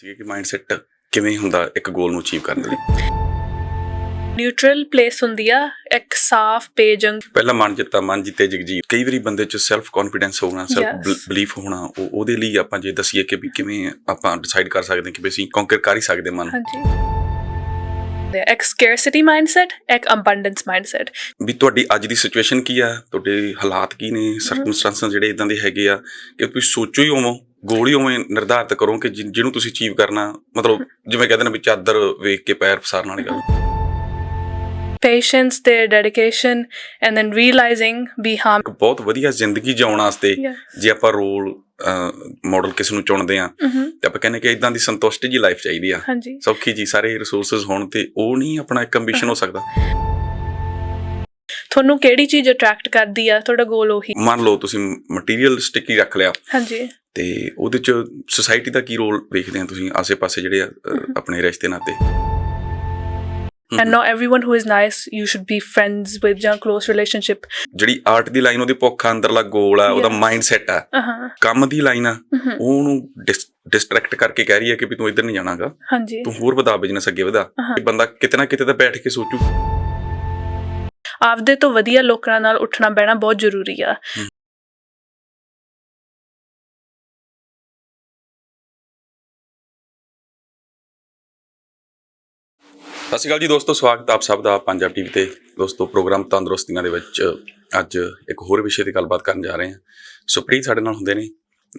ਸੀ ਕਿ ਮਾਈਂਡਸੈਟ ਕਿਵੇਂ ਹੁੰਦਾ ਇੱਕ ਗੋਲ ਨੂੰ ਅਚੀਵ ਕਰਨ ਲਈ? ਨਿਊਟਰਲ ਪਲੇਸ ਹੁੰਦੀ ਆ ਇੱਕ ਸਾਫ਼ ਪੇਜੰਗ ਪਹਿਲਾ ਮਨ ਜਿੱਤਾ ਮਨ ਜਿੱਤੇ ਜਗਜੀਤ। ਕਈ ਵਾਰੀ ਬੰਦੇ 'ਚ ਸੈਲਫ ਕੌਨਫੀਡੈਂਸ ਹੋਣਾ ਸੈਲਫ Yes. ਬਲੀਫ ਹੋਣਾ ਉਹ ਉਹਦੇ ਲਈ ਆਪਾਂ ਜੇ ਦਸੀਏ ਕਿ ਵੀ ਕਿਵੇਂ ਆਪਾਂ ਡਿਸਾਈਡ ਕਰ ਸਕਦੇ ਹਾਂ ਕਿ ਵੀ ਅਸੀਂ ਕੌਂਕਰ ਕਰ ਹੀ ਸਕਦੇ ਮਨ ਨੂੰ। ਹਾਂਜੀ। ਇੱਕ ਸਕੇਰਸਿਟੀ ਮਾਈਂਡਸੈਟ ਇੱਕ ਅਬੰਡੈਂਸ ਮਾਈਂਡਸੈਟ ਵੀ ਤੁਹਾਡੀ ਅੱਜ ਦੀ ਸਿਚੁਏਸ਼ਨ ਕੀ ਆ? ਤੁਹਾਡੇ ਹਾਲਾਤ ਕੀ ਨੇ? ਸਰਕਮਸਟੈਂਸਸ ਜਿਹੜੇ ਇਦਾਂ ਦੇ ਹੈਗੇ ਆ ਕਿ ਤੁਸੀਂ ਸੋਚੋ ਹੀ ਹੋਵੋ ਗੋਲ ਹੀ ਉਵੇਂ ਨਿਰਧਾਰਿਤ ਕਰੋ ਕਿ ਜਿ- ਜਿਹਨੂੰ ਤੁਸੀਂ ਅਚੀਵ ਕਰਨਾ ਮਤਲਬ ਜਿਵੇਂ ਕਹਿੰਦੇ ਨੇ ਵੀ ਚਾਦਰ ਵੇਖ ਕੇ ਪੈਰ ਪਸਾਰਨ ਵਾਲੀ ਗੱਲ। ਤੇ ਡੈਡੀਕੇਸ਼ਨ ਐਂਡ ਦੈਨ ਰੀਅਲਾਈਜ਼ਿੰਗ ਵੀ ਹਾਂ ਇੱਕ ਬਹੁਤ ਵਧੀਆ ਜ਼ਿੰਦਗੀ ਜਿਉਣ ਵਾਸਤੇ Yes. ਜੇ ਆਪਾਂ ਰੋਲ ਮਾਡਲ ਕਿਸ ਨੂੰ ਚੁਣਦੇ ਆ ਤੇ ਆਪਾਂ ਕਹਿੰਦੇ ਕਿ ਇਦਾਂ ਦੀ ਸੰਤੁਸ਼ਟ ਜੀ ਲਾਈਫ ਚਾਹੀਦੀ ਆ। ਹਾਂਜੀ। ਸੌਖੀ ਜੀ ਸਾਰੇ ਰਿਸੋਰਸਸ ਹੋਣ ਤੇ ਉਹ ਨਹੀਂ ਆਪਣਾ ਇੱਕ ਐਂਬੀਸ਼ਨ ਹੋ ਸਕਦਾ। ਤੁਹਾਨੂੰ ਕਿਹੜੀ ਚੀਜ਼ ਅਟਰੈਕਟ ਕਰਦੀ ਆ? ਤੁਹਾਡਾ ਗੋਲ ਉਹੀ। ਮੰਨ ਲਓ ਤੁਸੀਂ ਮਟੀਰੀਅਲ ਸਟਿੱਕੀ ਰੱਖ ਲਿਆ। ਹਾਂਜੀ। ਤੇ ਉਹਦੇ ਚ ਸੋਸਾਇਟੀ ਦਾ ਕੀ ਰੋਲ ਵੇਖਦੇ ਆ ਤੁਸੀਂ? ਆਸੇ-ਪਾਸੇ ਜਿਹੜੇ ਆਪਣੇ ਰਿਸ਼ਤੇ ਨਾਤੇ। and not everyone who is nice you should be friends with ਜਾਂ close relationship ਜਿਹੜੀ ਆਰਟ ਦੀ ਲਾਈਨ ਉਹਦੀ ਭੁੱਖ ਆ, ਅੰਦਰਲਾ ਗੋਲ ਆ ਉਹਦਾ Yes. ਮਾਈਂਡ ਸੈਟ ਆ। ਹਾਂ ਕੰਮ ਦੀ ਲਾਈਨ ਆ ਉਹਨੂੰ ਡਿਸਟਰੈਕਟ ਕਰਕੇ ਕਹਿ ਰਹੀ ਹੈ ਕਿ ਵੀ ਤੂੰ ਇੱਧਰ ਨਹੀਂ ਜਾਣਾਗਾ। ਹਾਂਜੀ। ਤੂੰ ਹੋਰ ਵਧਾ ਬਿਜ਼ਨਸ ਅੱਗੇ ਵਧਾ। uh-huh। ਇਹ ਬੰਦਾ ਕਿਤੇ ਨਾ ਕਿਤੇ ਤਾਂ ਬੈਠ ਕੇ ਸੋਚੂ। ਆਪਦੇ ਤੋਂ ਵਧੀਆ ਲੋਕਾਂ ਨਾਲ ਉੱਠਣਾ ਬਹਿਣਾ ਬਹੁਤ ਜ਼ਰੂਰੀ ਆ। ਸਤਿ ਸ਼੍ਰੀ ਅਕਾਲ ਜੀ ਦੋਸਤੋ ਸਵਾਗਤ ਆਪ ਸਭ ਦਾ ਪੰਜਾਬ ਟੀਵੀ ਤੇ। ਦੋਸਤੋ ਪ੍ਰੋਗਰਾਮ ਤੰਦਰੁਸਤੀਆਂ ਦੇ ਵਿੱਚ ਅੱਜ ਇੱਕ ਹੋਰ ਵਿਸ਼ੇ ਤੇ ਗੱਲਬਾਤ ਕਰਨ ਜਾ ਰਹੇ ਹਾਂ। ਸੁਪ੍ਰੀਤ ਸਾਡੇ ਨਾਲ ਹੁੰਦੇ ਨੇ।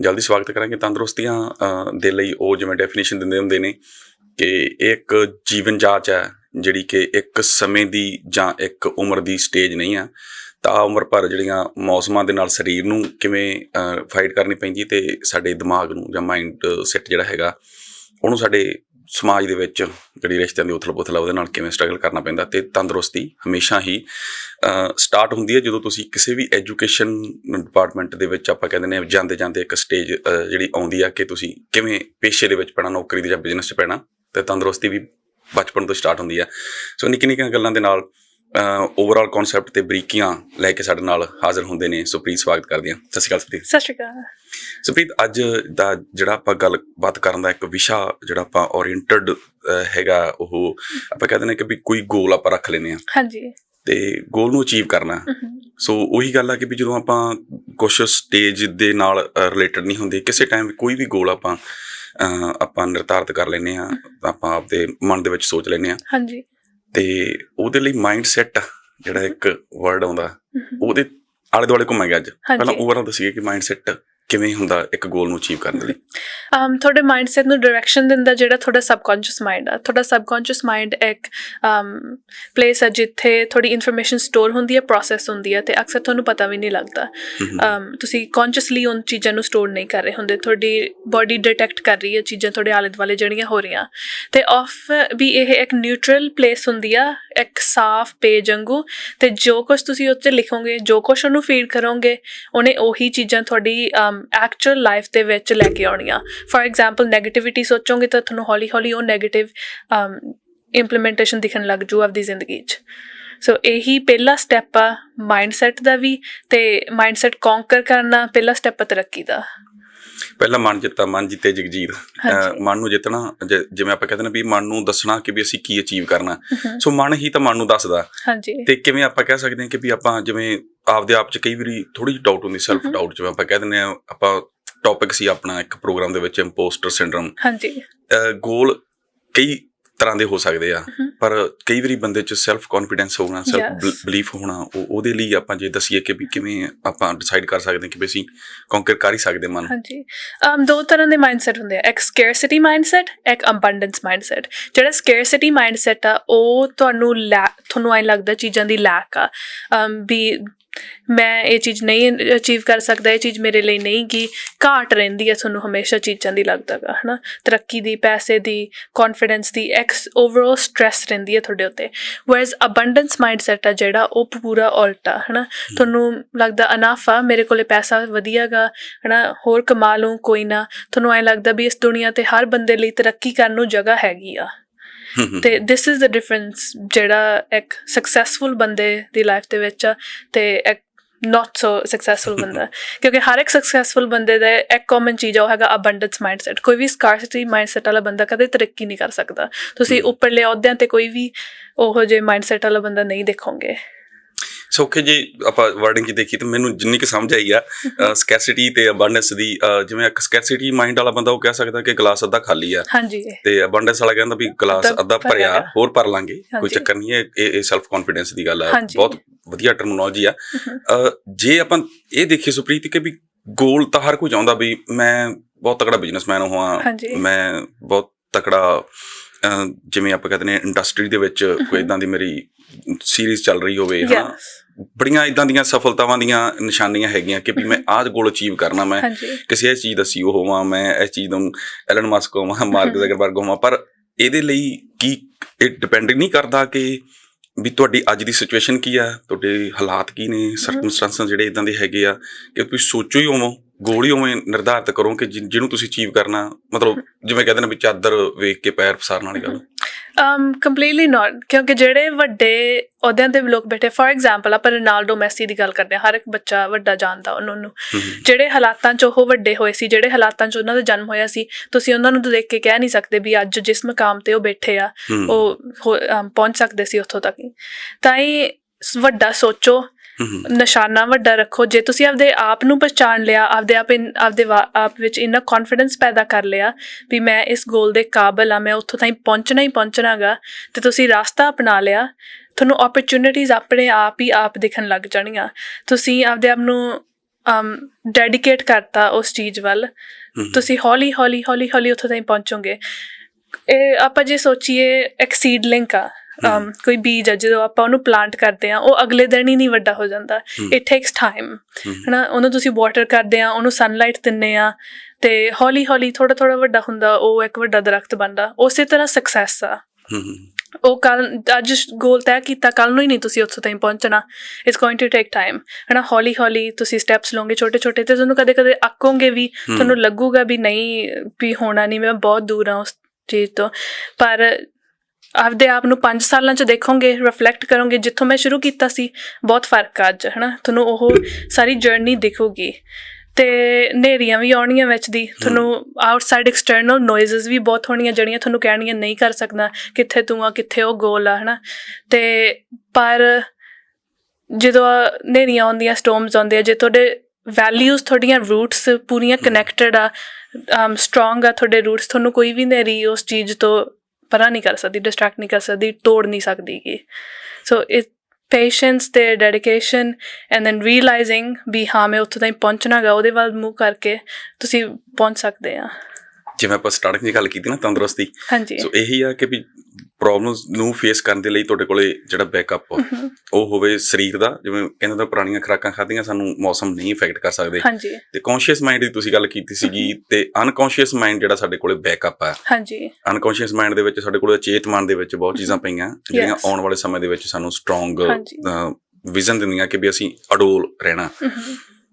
ਜਲਦੀ ਸਵਾਗਤ ਕਰਾਂਗੇ ਤੰਦਰੁਸਤੀਆਂ ਅ, ਦੇ ਲਈ ਉਹ ਜਿਵੇਂ ਡੈਫੀਨੇਸ਼ਨ ਦਿੰਦੇ ਹੁੰਦੇ ਨੇ ਕਿ ਇਹ ਇੱਕ ਜੀਵਨ ਜਾਂਚ ਹੈ। ਜਿਹੜੀ ਕਿ ਇੱਕ ਸਮੇਂ ਦੀ ਜਾਂ ਇੱਕ ਉਮਰ ਦੀ ਸਟੇਜ ਨਹੀਂ ਆ, ਤਾਂ ਉਮਰ ਭਰ ਜਿਹੜੀਆਂ ਮੌਸਮਾਂ ਦੇ ਨਾਲ ਸਰੀਰ ਨੂੰ ਕਿਵੇਂ ਫਾਈਟ ਕਰਨੀ ਪੈਂਦੀ ਤੇ ਸਾਡੇ ਦਿਮਾਗ ਨੂੰ ਜਾਂ ਮਾਈਂਡ ਸੈਟ ਜਿਹੜਾ ਹੈਗਾ, ਉਹਨੂੰ ਸਾਡੇ ਸਮਾਜ ਦੇ ਵਿੱਚ ਜਿਹੜੀ ਰਿਸ਼ਤਿਆਂ ਦੀ ਉਥਲ-ਪੁਥਲ ਉਹਦੇ ਨਾਲ ਕਿਵੇਂ ਸਟਰਗਲ ਕਰਨਾ ਪੈਂਦਾ ਤੇ ਤੰਦਰੁਸਤੀ ਹਮੇਸ਼ਾ ਹੀ ਸਟਾਰਟ ਹੁੰਦੀ ਹੈ ਜਦੋਂ ਤੁਸੀਂ ਕਿਸੇ ਵੀ ਐਜੂਕੇਸ਼ਨ ਡਿਪਾਰਟਮੈਂਟ ਦੇ ਵਿੱਚ ਆਪਾਂ ਕਹਿੰਦੇ ਨੇ ਜਾਂਦੇ ਜਾਂਦੇ ਇੱਕ ਸਟੇਜ ਜਿਹੜੀ ਆਉਂਦੀ ਆ ਕਿ ਤੁਸੀਂ ਕਿਵੇਂ ਪੇਸ਼ੇ ਦੇ ਵਿੱਚ ਪੈਣਾ, ਨੌਕਰੀ ਦੇ ਜਾਂ ਬਿਜ਼ਨਸ 'ਚ ਪੈਣਾ, ਤੇ ਤੰਦਰੁਸਤੀ ਵੀ ਬਚਪਨ ਤੋਂ ਸਟਾਰਟ ਹੁੰਦੀ ਆ। ਸੋ ਨਿੱਕੀ ਨਿੱਕੀਆਂ ਗੱਲਾਂ ਦੇ ਨਾਲ ਓਵਰਆਲ ਕਨਸੈਪਟ ਤੇ ਬਰੀਕੀਆਂ ਲੈ ਕੇ ਸਾਡੇ ਨਾਲ ਹਾਜ਼ਰ ਹੁੰਦੇ ਨੇ। ਸੁਪ੍ਰੀਤ ਸਵਾਗਤ ਕਰਦੇ ਹਾਂ। ਸਤਿ ਸ਼੍ਰੀ ਅਕਾਲ ਸੁਪ੍ਰੀਤ ਸਤਿ ਸ਼੍ਰੀ ਅਕਾਲ। ਸੁਪ੍ਰੀਤ ਅੱਜ ਦਾ ਜਿਹੜਾ ਆਪਾਂ ਗੱਲਬਾਤ ਕਰਨ ਦਾ ਇੱਕ ਵਿਸ਼ਾ ਜਿਹੜਾ ਆਪਾਂ ਓਰੀਐਂਟਡ ਹੈਗਾ ਉਹ ਆਪਾਂ ਕਹਿੰਦੇ ਨੇ ਕਿ ਵੀ ਕੋਈ ਗੋਲ ਆਪਾਂ ਰੱਖ ਲੈਨੇ ਆ ਹਾਂਜੀ। ਤੇ ਗੋਲ ਨੂੰ ਅਚੀਵ ਕਰਨਾ। ਸੋ ਉਹੀ ਗੱਲ ਆ ਕਿ ਵੀ ਜਦੋਂ ਆਪਾਂ ਕੁਝ ਸਟੇਜ ਦੇ ਨਾਲ ਰਿਲੇਟਡ ਨਹੀਂ ਹੁੰਦੇ ਕਿਸੇ ਟਾਈਮ ਕੋਈ ਵੀ ਗੋਲ ਆਪਾਂ ਆਪਾਂ ਨਿਰਧਾਰਿਤ ਕਰ ਲੈਨੇ ਆ ਆਪਾਂ ਆਪਦੇ ਮਨ ਦੇ ਵਿੱਚ ਸੋਚ ਲੈਨੇ ਆ ਹਾਂਜੀ। ਤੇ ਉਹਦੇ ਲਈ ਮਾਈਂਡ ਸੈਟ ਜਿਹੜਾ ਇੱਕ ਵਰਡ ਆਉਂਦਾ ਉਹਦੇ ਆਲੇ ਦੁਆਲੇ ਘੁੰਮਾਂਗੇ ਅੱਜ। ਪਹਿਲਾਂ ਹਾਂਜੀ ਓਵਰਆਲ ਦੱਸੀਏ ਕਿ ਮਾਈਂਡ ਸੈਟ ਕਿਵੇਂ ਹੁੰਦਾ ਇੱਕ ਗੋਲ ਨੂੰ ਅਚੀਵ ਕਰਨ ਲਈ? Um ਤੁਹਾਡੇ ਮਾਈਂਡਸੈਟ ਨੂੰ ਡਾਇਰੈਕਸ਼ਨ ਦਿੰਦਾ ਜਿਹੜਾ ਤੁਹਾਡਾ ਸਬਕੌਂਸ਼ੀਅਸ ਮਾਈਂਡ ਆ ਤੁਹਾਡਾ ਸਬਕੌਂਸ਼ੀਅਸ ਮਾਈਂਡ ਇੱਕ um ਪਲੇਸ ਆ ਜਿੱਥੇ ਥੋੜੀ ਇਨਫੋਰਮੇਸ਼ਨ ਸਟੋਰ ਹੁੰਦੀ ਹੈ ਪ੍ਰੋਸੈਸ ਹੁੰਦੀ ਹੈ ਤੇ ਅਕਸਰ ਤੁਹਾਨੂੰ ਪਤਾ ਵੀ ਨਹੀਂ ਲੱਗਦਾ। ਹਮ, um ਤੁਸੀਂ ਕੌਨਸ਼ੀਅਸਲੀ ਉਨ ਚੀਜ਼ਾਂ ਨੂੰ ਸਟੋਰ ਨਹੀਂ ਕਰ ਰਹੇ ਹੁੰਦੇ ਤੁਹਾਡੀ ਬਾਡੀ ਡਿਟੈਕਟ ਕਰ ਰਹੀ ਹੈ ਚੀਜ਼ਾਂ ਤੁਹਾਡੇ ਆਲੇ ਦੁਆਲੇ ਜਿਹੜੀਆਂ ਹੋ ਰਹੀਆਂ। ਤੇ ਆਫ ਵੀ ਇਹ ਇੱਕ ਨਿਊਟਰਲ ਪਲੇਸ ਹੁੰਦੀ ਆ ਇੱਕ ਸਾਫ਼ ਪੇਜ ਵਾਂਗੂ ਤੇ ਜੋ ਕੁਝ ਤੁਸੀਂ ਉੱਤੇ ਲਿਖੋਗੇ, ਜੋ ਕੁਝ ਉਹਨੂੰ ਫੀਡ ਕਰੋਗੇ, ਉਹਨੇ ਉਹੀ ਚੀਜ਼ਾਂ ਤੁਹਾਡੀ ਐਕਚੁਅਲ ਲਾਈਫ ਦੇ ਵਿੱਚ ਲੈ ਕੇ ਆਉਣੀਆਂ। ਫੋਰ ਐਗਜ਼ਾਮਪਲ 네ਗੇਟਿਵਿਟੀ ਸੋਚੋਗੇ ਤਾਂ ਤੁਹਾਨੂੰ ਹੌਲੀ ਹੌਲੀ ਉਹ 네ਗੇਟਿਵ ਇੰਪਲੀਮੈਂਟੇਸ਼ਨ ਦਿਖਣ ਲੱਗ ਜੂ ਆਪਦੀ ਜ਼ਿੰਦਗੀ 'ਚ। ਸੋ ਇਹੀ ਪਹਿਲਾ ਸਟੈਪ ਆ ਮਾਈਂਡਸੈਟ ਦਾ ਵੀ ਤੇ ਮਾਈਂਡਸੈਟ ਕੌਂਕਰ ਕਰਨਾ, ਪਹਿਲਾ ਸਟੈਪ ਆ ਤਰੱਕੀ ਦਾ। ਪਹਿਲਾਂ ਮਨ ਜਿੱਤਾ ਮਨ ਜਿੱਤੇ ਜਗਜੀਤ। ਮਨ ਨੂੰ ਜਿੱਤਣਾ ਜਿਵੇਂ ਆਪਾਂ ਕਹਿੰਦੇ ਨੇ ਵੀ ਮਨ ਨੂੰ ਦੱਸਣਾ ਕਿ ਵੀ ਅਸੀਂ ਕੀ ਅਚੀਵ ਕਰਨਾ। ਸੋ ਮਨ ਹੀ ਤਾਂ ਮਨ ਨੂੰ ਦੱਸਦਾ। ਹਾਂਜੀ। ਤੇ ਕਿਵੇਂ ਆਪਾਂ ਕਹਿ ਸਕਦੇ ਹਾਂ ਕਿ ਵੀ ਆਪਾਂ ਜਿਵੇਂ ਆਪਦੇ ਆਪ 'ਚ ਕਈ ਵਾਰੀ ਥੋੜੀ ਜਿਹੀ ਡਾਊਟ ਹੁੰਦੀ ਸੈਲਫ। ਡਾਊਟ ਜਿਵੇਂ ਆਪਾਂ ਕਹਿ ਦਿੰਦੇ ਆ ਆਪਾਂ ਟੌਪਿਕ ਸੀ ਆਪਣਾ ਇੱਕ ਪ੍ਰੋਗਰਾਮ ਦੇ ਵਿੱਚ ਇੰਪੋਸਟਰ ਸਿੰਡਰਮ ਹਾਂਜੀ। ਗੋਲ ਕਈ ਤਰ੍ਹਾਂ ਦੇ ਹੋ ਸਕਦੇ ਆ। ਪਰ ਕਈ ਵਾਰੀ ਬੰਦੇ 'ਚ ਸੈਲਫ ਕੌਨਫੀਡੈਂਸ ਹੋਣਾ ਸੈਲਫ. ਬਲੀਫ ਹੋਣਾ ਉਹ ਉਹਦੇ ਲਈ ਆਪਾਂ ਜੇ ਦਸੀਏ ਕਿ ਵੀ ਕਿਵੇਂ ਆਪਾਂ ਡਿਸਾਈਡ ਕਰ ਸਕਦੇ ਹਾਂ ਕਿ ਵੀ ਅਸੀਂ ਕੌਂਕਰ ਕਰ ਹੀ ਸਕਦੇ ਮਨ। ਹਾਂਜੀ um ਦੋ ਤਰ੍ਹਾਂ ਦੇ ਮਾਈਂਡਸੈਟ ਹੁੰਦੇ ਆ ਇੱਕ ਸਕੇਰਸਿਟੀ ਮਾਈਂਡਸੈਟ ਇੱਕ ਅਬੰਡੈਂਸ ਮਾਈਂਡਸੈਟ ਜਿਹੜਾ ਸਕੇਰਸਿਟੀ ਮਾਈਂਡਸੈਟ ਆ ਉਹ ਤੁਹਾਨੂੰ ਤੁਹਾਨੂੰ ਐਂ ਲੱਗਦਾ ਚੀਜ਼ਾਂ ਦੀ ਲੈਕ ਆ um ਵੀ ਮੈਂ ਇਹ ਚੀਜ਼ ਨਹੀਂ ਅਚੀਵ ਕਰ ਸਕਦਾ ਇਹ ਚੀਜ਼ ਮੇਰੇ ਲਈ ਨਹੀਂ ਗੀ। ਘਾਟ ਰਹਿੰਦੀ ਹੈ ਤੁਹਾਨੂੰ ਹਮੇਸ਼ਾ ਚੀਜ਼ਾਂ ਦੀ ਲੱਗਦਾਗਾ ਹਨਾ? ਤਰੱਕੀ ਦੀ ਪੈਸੇ ਦੀ ਕੌਨਫੀਡੈਂਸ ਦੀ ਐਕਸ ਓਵਰਆਲ ਸਟ्रेस ਰਹਿੰਦੀ ਹੈ ਤੁਹਾਡੇ ਉੱਤੇ। ਵੈਰਸ ਅਬੰਡੈਂਸ ਮਾਈਂਡਸੈਟ ਆ ਜਿਹੜਾ ਉਹ ਪੂਰਾ ਉਲਟਾ ਹਨਾ? ਤੁਹਾਨੂੰ ਲੱਗਦਾ ਅਨਾਫ ਮੇਰੇ ਕੋਲੇ ਪੈਸਾ ਵਧੀਆਗਾ ਹਨਾ? ਹੋਰ ਕਮਾ ਲੂੰ ਕੋਈ ਨਾ। ਤੁਹਾਨੂੰ ਐ ਲੱਗਦਾ ਵੀ ਇਸ ਦੁਨੀਆ ਤੇ ਹਰ ਬੰਦੇ ਲਈ ਤਰੱਕੀ ਕਰਨ ਨੂੰ ਜਗ੍ਹਾ ਹੈਗੀ ਆ। ਤੇ ਦਿਸ ਇਜ਼ ਦ ਡਿਫਰੈਂਸ ਜਿਹੜਾ ਇੱਕ ਸਕਸੈਸਫੁਲ ਬੰਦੇ ਦੀ ਲਾਈਫ ਦੇ ਵਿੱਚ ਤੇ ਇੱਕ ਨਾਟ ਸੋ ਸਕਸੈਸਫੁਲ ਬੰਦਾ। ਕਿਉਂਕਿ ਹਰ ਇੱਕ ਸਕਸੈਸਫੁਲ ਬੰਦੇ ਦਾ ਇੱਕ ਕਾਮਨ ਚੀਜ਼ ਉਹ ਹੈਗਾ ਅਬੰਡੈਂਸ ਮਾਈਂਡਸੈਟ ਕੋਈ ਵੀ ਸਕਾਰਸਿਟੀ ਮਾਈਂਡਸੈਟ ਵਾਲਾ ਬੰਦਾ ਕਦੇ ਤਰੱਕੀ ਨਹੀਂ ਕਰ ਸਕਦਾ। ਤੁਸੀਂ। ਉੱਪਰਲੇ ਅਹੁਦਿਆਂ ਤੇ ਕੋਈ ਵੀ ਉਹੋ ਜਿਹੇ ਮਾਈਂਡਸੈਟ ਵਾਲਾ ਬੰਦਾ ਨਹੀਂ ਦੇਖੋਗੇ। ਸੌਖੇ ਜੀ ਆਪਾਂ ਵਰਡਿੰਗ ਕੀ ਦੇਖੀ ਤਾਂ ਮੈਨੂੰ ਜਿੰਨੀ ਕਿ ਸਮਝ ਆਈ ਆ ਸਕੈਸਿਟੀ ਤੇ ਅਬੰਡੈਂਸ ਦੀ ਜਿਵੇਂ ਇੱਕ ਸਕੈਸਿਟੀ ਮਾਈਂਡ ਵਾਲਾ ਬੰਦਾ ਉਹ ਕਹਿ ਸਕਦਾ ਕਿ ਗਲਾਸ ਅੱਧਾ ਖਾਲੀ ਆ ਹਾਂਜੀ ਤੇ ਅਬੰਡੈਂਸ ਵਾਲਾ ਕਹਿੰਦਾ ਵੀ ਗਲਾਸ ਅੱਧਾ ਭਰਿਆ। ਹੋਰ ਭਰ ਲਾਂਗੇ ਕੋਈ। ਚੱਕਰ ਨਹੀਂ ਹੈ ਇਹ ਇਹ ਸੈਲਫ ਕੌਨਫੀਡੈਂਸ ਦੀ ਗੱਲ ਆ। ਬਹੁਤ ਵਧੀਆ ਟਰਮੀਨੋਲੋਜੀ ਆ ਜੇ ਆਪਾਂ ਇਹ ਦੇਖੀਏ ਸੁਪ੍ਰੀਤ ਕਿ ਵੀ ਗੋਲ ਤਾਂ ਹਰ ਕੋਈ ਚਾਹੁੰਦਾ ਵੀ ਮੈਂ ਬਹੁਤ ਤਕੜਾ ਬਿਜ਼ਨਸਮੈਨ ਹੋਵਾਂ ਹਾਂਜੀ। ਮੈਂ ਬਹੁਤ ਤਕੜਾ ਜਿਵੇਂ ਆਪਾਂ ਕਹਿੰਦੇ ਨੇ ਇੰਡਸਟਰੀ ਦੇ ਵਿੱਚ ਕੋਈ ਇਦਾਂ ਦੀ ਮੇਰੀ ਸੀਰੀਜ਼ ਚੱਲ ਰਹੀ ਹੋਵੇ ਹਾਂ ਯੈਸ ਬੜੀਆਂ ਇਦਾਂ ਦੀਆਂ ਸਫਲਤਾਵਾਂ ਦੀਆਂ ਨਿਸ਼ਾਨੀਆਂ ਹੈਗੀਆਂ ਕਿ ਵੀ ਮੈਂ ਆਹ ਗੋਲ ਅਚੀਵ ਕਰਨਾ ਮੈਂ ਕਿਸੇ ਇਸ ਚੀਜ਼ ਦਾ CEO ਹੋਵਾਂ ਮੈਂ ਇਸ ਚੀਜ਼ ਨੂੰ ਐਲਨ ਮਸਕ ਹੋਵਾਂ ਮਾਰਕ ਜ਼ਕਰਬਰਗ ਹੋਵਾਂ ਪਰ ਇਹਦੇ ਲਈ ਕੀ ਇਹ ਡਿਪੈਂਡ ਨਹੀਂ ਕਰਦਾ ਕਿ ਵੀ ਤੁਹਾਡੀ ਅੱਜ ਦੀ ਸਿਚੁਏਸ਼ਨ ਕੀ ਆ ਤੁਹਾਡੇ ਹਾਲਾਤ ਕੀ ਨੇ ਸਰਕਮਸਟੈਂਸਸ ਜਿਹੜੇ ਇਦਾਂ ਦੇ ਹੈਗੇ ਆ ਕਿ ਤੁਸੀਂ ਸੋਚੋ ਹੀ ਹੋਵੋ। ਗੋਲ ਹੀ ਉਵੇਂ ਨਿਰਧਾਰਿਤ ਕਰੋ ਕਿ ਜਿ- ਜਿਹਨੂੰ ਤੁਸੀਂ ਅਚੀਵ ਕਰਨਾ ਮਤਲਬ ਜਿਵੇਂ ਕਹਿੰਦੇ ਨੇ ਵੀ ਚਾਦਰ ਵੇਖ ਕੇ ਪੈਰ ਪਸਾਰਨ ਵਾਲੀ ਗੱਲ। um completely not ਕਿਉਂਕਿ ਜਿਹੜੇ ਵੱਡੇ ਅਹੁਦਿਆਂ ਤੇ ਲੋਕ ਬੈਠੇ ਫੋਰ ਐਗਜ਼ਾਮਪਲ ਆਪਾਂ ਰੋਨਾਲਡੋ ਮੈਸੀ ਦੀ ਗੱਲ ਕਰਦੇ ਹਾਂ ਹਰ ਇੱਕ ਬੱਚਾ ਵੱਡਾ ਜਾਣਦਾ ਉਹਨਾਂ ਨੂੰ ਹਮ, ਜਿਹੜੇ ਹਾਲਾਤਾਂ 'ਚ ਉਹ ਵੱਡੇ ਹੋਏ ਸੀ ਜਿਹੜੇ ਹਾਲਾਤਾਂ 'ਚ ਉਹਨਾਂ ਦਾ ਜਨਮ ਹੋਇਆ ਸੀ ਤੁਸੀਂ ਉਹਨਾਂ ਨੂੰ ਦੇਖ ਕੇ ਕਹਿ ਨਹੀਂ ਸਕਦੇ ਵੀ ਅੱਜ ਜਿਸ ਮਕਾਮ ਤੇ ਉਹ ਬੈਠੇ ਆ ਹਮ, ਉਹ ਹੋ- ਅਮ, ਪਹੁੰਚ ਸਕਦੇ ਸੀ ਉੱਥੋਂ ਤੱਕ। ਤਾਂ ਹੀ ਸ- ਵੱਡਾ ਸੋਚੋ ਨਿਸ਼ਾਨਾ ਵੱਡਾ ਰੱਖੋ ਜੇ ਤੁਸੀਂ ਆਪਦੇ ਆਪ ਨੂੰ ਪਛਾਣ ਲਿਆ ਆਪਦੇ ਆਪ ਆਪਦੇ ਆਪ ਵਿੱਚ ਇੰਨਾ ਕੌਨਫੀਡੈਂਸ ਪੈਦਾ ਕਰ ਲਿਆ ਵੀ ਮੈਂ ਇਸ ਗੋਲ ਦੇ ਕਾਬਲ ਆ ਮੈਂ ਉੱਥੋਂ ਤਾਈਂ ਪਹੁੰਚਣਾ ਹੀ ਪਹੁੰਚਣਾਗਾ ਤੇ ਤੁਸੀਂ ਰਾਸਤਾ ਅਪਣਾ ਲਿਆ ਤੁਹਾਨੂੰ ਓਪਰਚ्युनिटीज ਆਪਣੇ ਆਪ ਹੀ ਆਪ ਦਿਖਣ ਲੱਗ ਜਾਣੀਆਂ। ਤੁਸੀਂ ਆਪਦੇ ਆਪ ਨੂੰ ਅਮ ਡੈਡੀਕੇਟ ਕਰਤਾ ਉਸ ਚੀਜ਼ ਵੱਲ ਤੁਸੀਂ ਹੌਲੀ ਹੌਲੀ ਹੌਲੀ ਹੌਲੀ ਉੱਥੋਂ ਤਾਈਂ ਪਹੁੰਚੋਗੇ। ਇਹ ਆਪਾਂ ਜੇ ਸੋਚੀਏ ਐਕਸੀਡ ਲਿੰਕ ਆ। ਕੋਈ ਬੀਜ ਆ ਜਦੋਂ ਆਪਾਂ ਉਹਨੂੰ ਪਲਾਂਟ ਕਰਦੇ ਆ ਉਹ ਅਗਲੇ ਦਿਨ ਹੀ ਨਹੀਂ ਵੱਡਾ ਹੋ ਜਾਂਦਾ। ਇਟ ਟੇਕਸ ਟਾਈਮ ਹਨਾ ਉਹਨੂੰ ਤੁਸੀਂ ਵਾਟਰ ਕਰਦੇ ਆ ਉਹਨੂੰ ਸਨਲਾਈਟ ਦਿੰਨੇ ਆ ਤੇ ਹੌਲੀ ਹੌਲੀ ਥੋੜਾ ਥੋੜਾ ਵੱਡਾ ਹੁੰਦਾ ਉਹ ਇੱਕ ਵੱਡਾ ਦਰਖਤ ਬਣਦਾ। ਉਸੇ ਤਰ੍ਹਾਂ ਸਕਸੈਸ ਆ। ਉਹ ਕੱਲ ਅੱਜ ਗੋਲ ਤੈਅ ਕੀਤਾ ਕੱਲ ਨੂੰ ਹੀ ਨਹੀਂ ਤੁਸੀਂ ਉੱਥੋਂ ਤਾਈਂ ਪਹੁੰਚਣਾ। It's going to take time ਹਨਾ ਹੌਲੀ ਹੌਲੀ ਤੁਸੀਂ ਸਟੈਪਸ ਲਓਗੇ ਛੋਟੇ ਛੋਟੇ ਤੇ ਤੁਹਾਨੂੰ ਕਦੇ ਕਦੇ ਅੱਕੋਗੇ ਵੀ ਤੁਹਾਨੂੰ ਲੱਗੂਗਾ ਵੀ ਨਹੀਂ ਵੀ ਹੋਣਾ ਨਹੀਂ ਮੈਂ ਬਹੁਤ ਦੂਰ ਆ ਉਸ ਚੀਜ਼ ਤੋਂ। ਪਰ ਆਪਦੇ ਆਪ ਨੂੰ 5 ਸਾਲਾਂ ਚ ਦੇਖੋਗੇ ਰਿਫਲੈਕਟ ਕਰੋਗੇ, ਜਿੱਥੋਂ ਮੈਂ ਸ਼ੁਰੂ ਕੀਤਾ ਸੀ, ਬਹੁਤ ਫ਼ਰਕ ਆ ਅੱਜ, ਹਨਾ? ਤੁਹਾਨੂੰ ਉਹ ਸਾਰੀ ਜਰਨੀ ਦਿਖੂਗੀ। ਤੇ ਨੇਰੀਆਂ ਵੀ ਆਉਣੀਆਂ ਵਿੱਚ ਦੀ, ਤੁਹਾਨੂੰ ਆਊਟਸਾਈਡ ਐਕਸਟਰਨਲ ਨੋਇਜ਼ਸ ਵੀ ਬਹੁਤ ਹੋਣੀਆਂ, ਜਿਹੜੀਆਂ ਤੁਹਾਨੂੰ ਕਹਿਣੀਆਂ ਨਹੀਂ ਕਰ ਸਕਦਾ, ਕਿੱਥੇ ਤੂੰ ਆ, ਕਿੱਥੇ ਉਹ ਗੋਲ ਆ, ਹਨਾ? ਤੇ ਪਰ ਜਦੋਂ ਨੇਰੀਆਂ ਆਉਂਦੀਆਂ ਸਟੋਰਮਸ ਆਉਂਦੇ ਆ, ਜੇ ਤੁਹਾਡੇ ਵੈਲਿਊਜ਼ ਤੁਹਾਡੀਆਂ ਰੂਟਸ ਪੂਰੀਆਂ ਕਨੈਕਟਡ ਆ ਸਟਰੋਂਗ ਆ, ਤੁਹਾਡੇ ਰੂਟਸ ਤੁਹਾਨੂੰ ਕੋਈ ਵੀ ਨੇਰੀ ਉਸ ਚੀਜ਼ ਤੋਂ ਪਰਾਂ ਨਹੀਂ ਕਰ ਸਕਦੀ ਡਿਸਟਰੈਕਟ ਨਹੀਂ ਕਰ ਸਕਦੀ, ਤੋੜ ਨਹੀਂ ਸਕਦੀ ਕਿ ਸੋ ਇਟ ਪੇਸ਼ੈਂਸ ਤੇ ਡੈਡੀਕੇਸ਼ਨ ਐਂਡ ਦੈਨ ਰੀਅਲਾਈਜ਼ਿੰਗ ਵੀ ਹਾਂ, ਮੈਂ ਉੱਥੇ ਤਾਈਂ ਪਹੁੰਚਣਾਗਾ ਉਹਦੇ ਵੱਲ ਮੂਵ ਕਰਕੇ ਤੁਸੀਂ ਪਹੁੰਚ ਸਕਦੇ ਆ। ਜਿਵੇਂ ਆਪਾਂ ਸਟਾਰਟਿੰਗ ਦੀ ਗੱਲ ਕੀਤੀ ਨਾ ਤੰਦਰੁਸਤੀ ਹਾਂਜੀ। ਸੋ ਇਹੀ ਆ ਕਿ ਵੀ ਪ੍ਰੋਬਲਮਸ ਨੂੰ ਫੇਸ ਕਰਨ ਦੇ ਲਈ ਤੁਹਾਡੇ ਕੋਲੇ ਜਿਹੜਾ ਬੈਕਅਪ ਉਹ ਹੋਵੇ ਸਰੀਰ ਦਾ ਜਿਵੇਂ ਕਹਿੰਦੇ ਤਾਂ ਪੁਰਾਣੀਆਂ ਖੁਰਾਕਾਂ ਖਾਧੀਆਂ ਸਾਨੂੰ ਮੌਸਮ ਨਹੀਂ ਇਫੈਕਟ ਕਰ ਸਕਦੇ। ਹਾਂਜੀ। ਤੇ ਕੌਨਸ਼ੀਅਸ ਮਾਈਂਡ ਦੀ ਤੁਸੀਂ ਗੱਲ ਕੀਤੀ ਸੀਗੀ ਤੇ ਅਨਕੌਨਸ਼ੀਅਸ ਮਾਈਂਡ ਜਿਹੜਾ ਸਾਡੇ ਕੋਲੇ ਬੈਕਅਪ ਆ। ਹਾਂਜੀ। ਅਨਕੌਨਸ਼ੀਅਸ ਮਾਈਂਡ ਦੇ ਵਿੱਚ ਸਾਡੇ ਕੋਲੇ ਚੇਤ ਮਨ ਦੇ ਵਿੱਚ ਬਹੁਤ ਚੀਜ਼ਾਂ ਪਈਆਂ ਜਿਹੜੀਆਂ. ਆਉਣ ਵਾਲੇ ਸਮੇਂ ਦੇ ਵਿੱਚ ਸਾਨੂੰ ਸਟਰੋਂਗ। ਵਿਜ਼ਨ ਦਿੰਦੀਆਂ ਕਿ ਵੀ ਅਸੀਂ ਅਡੋਲ ਰਹਿਣਾ।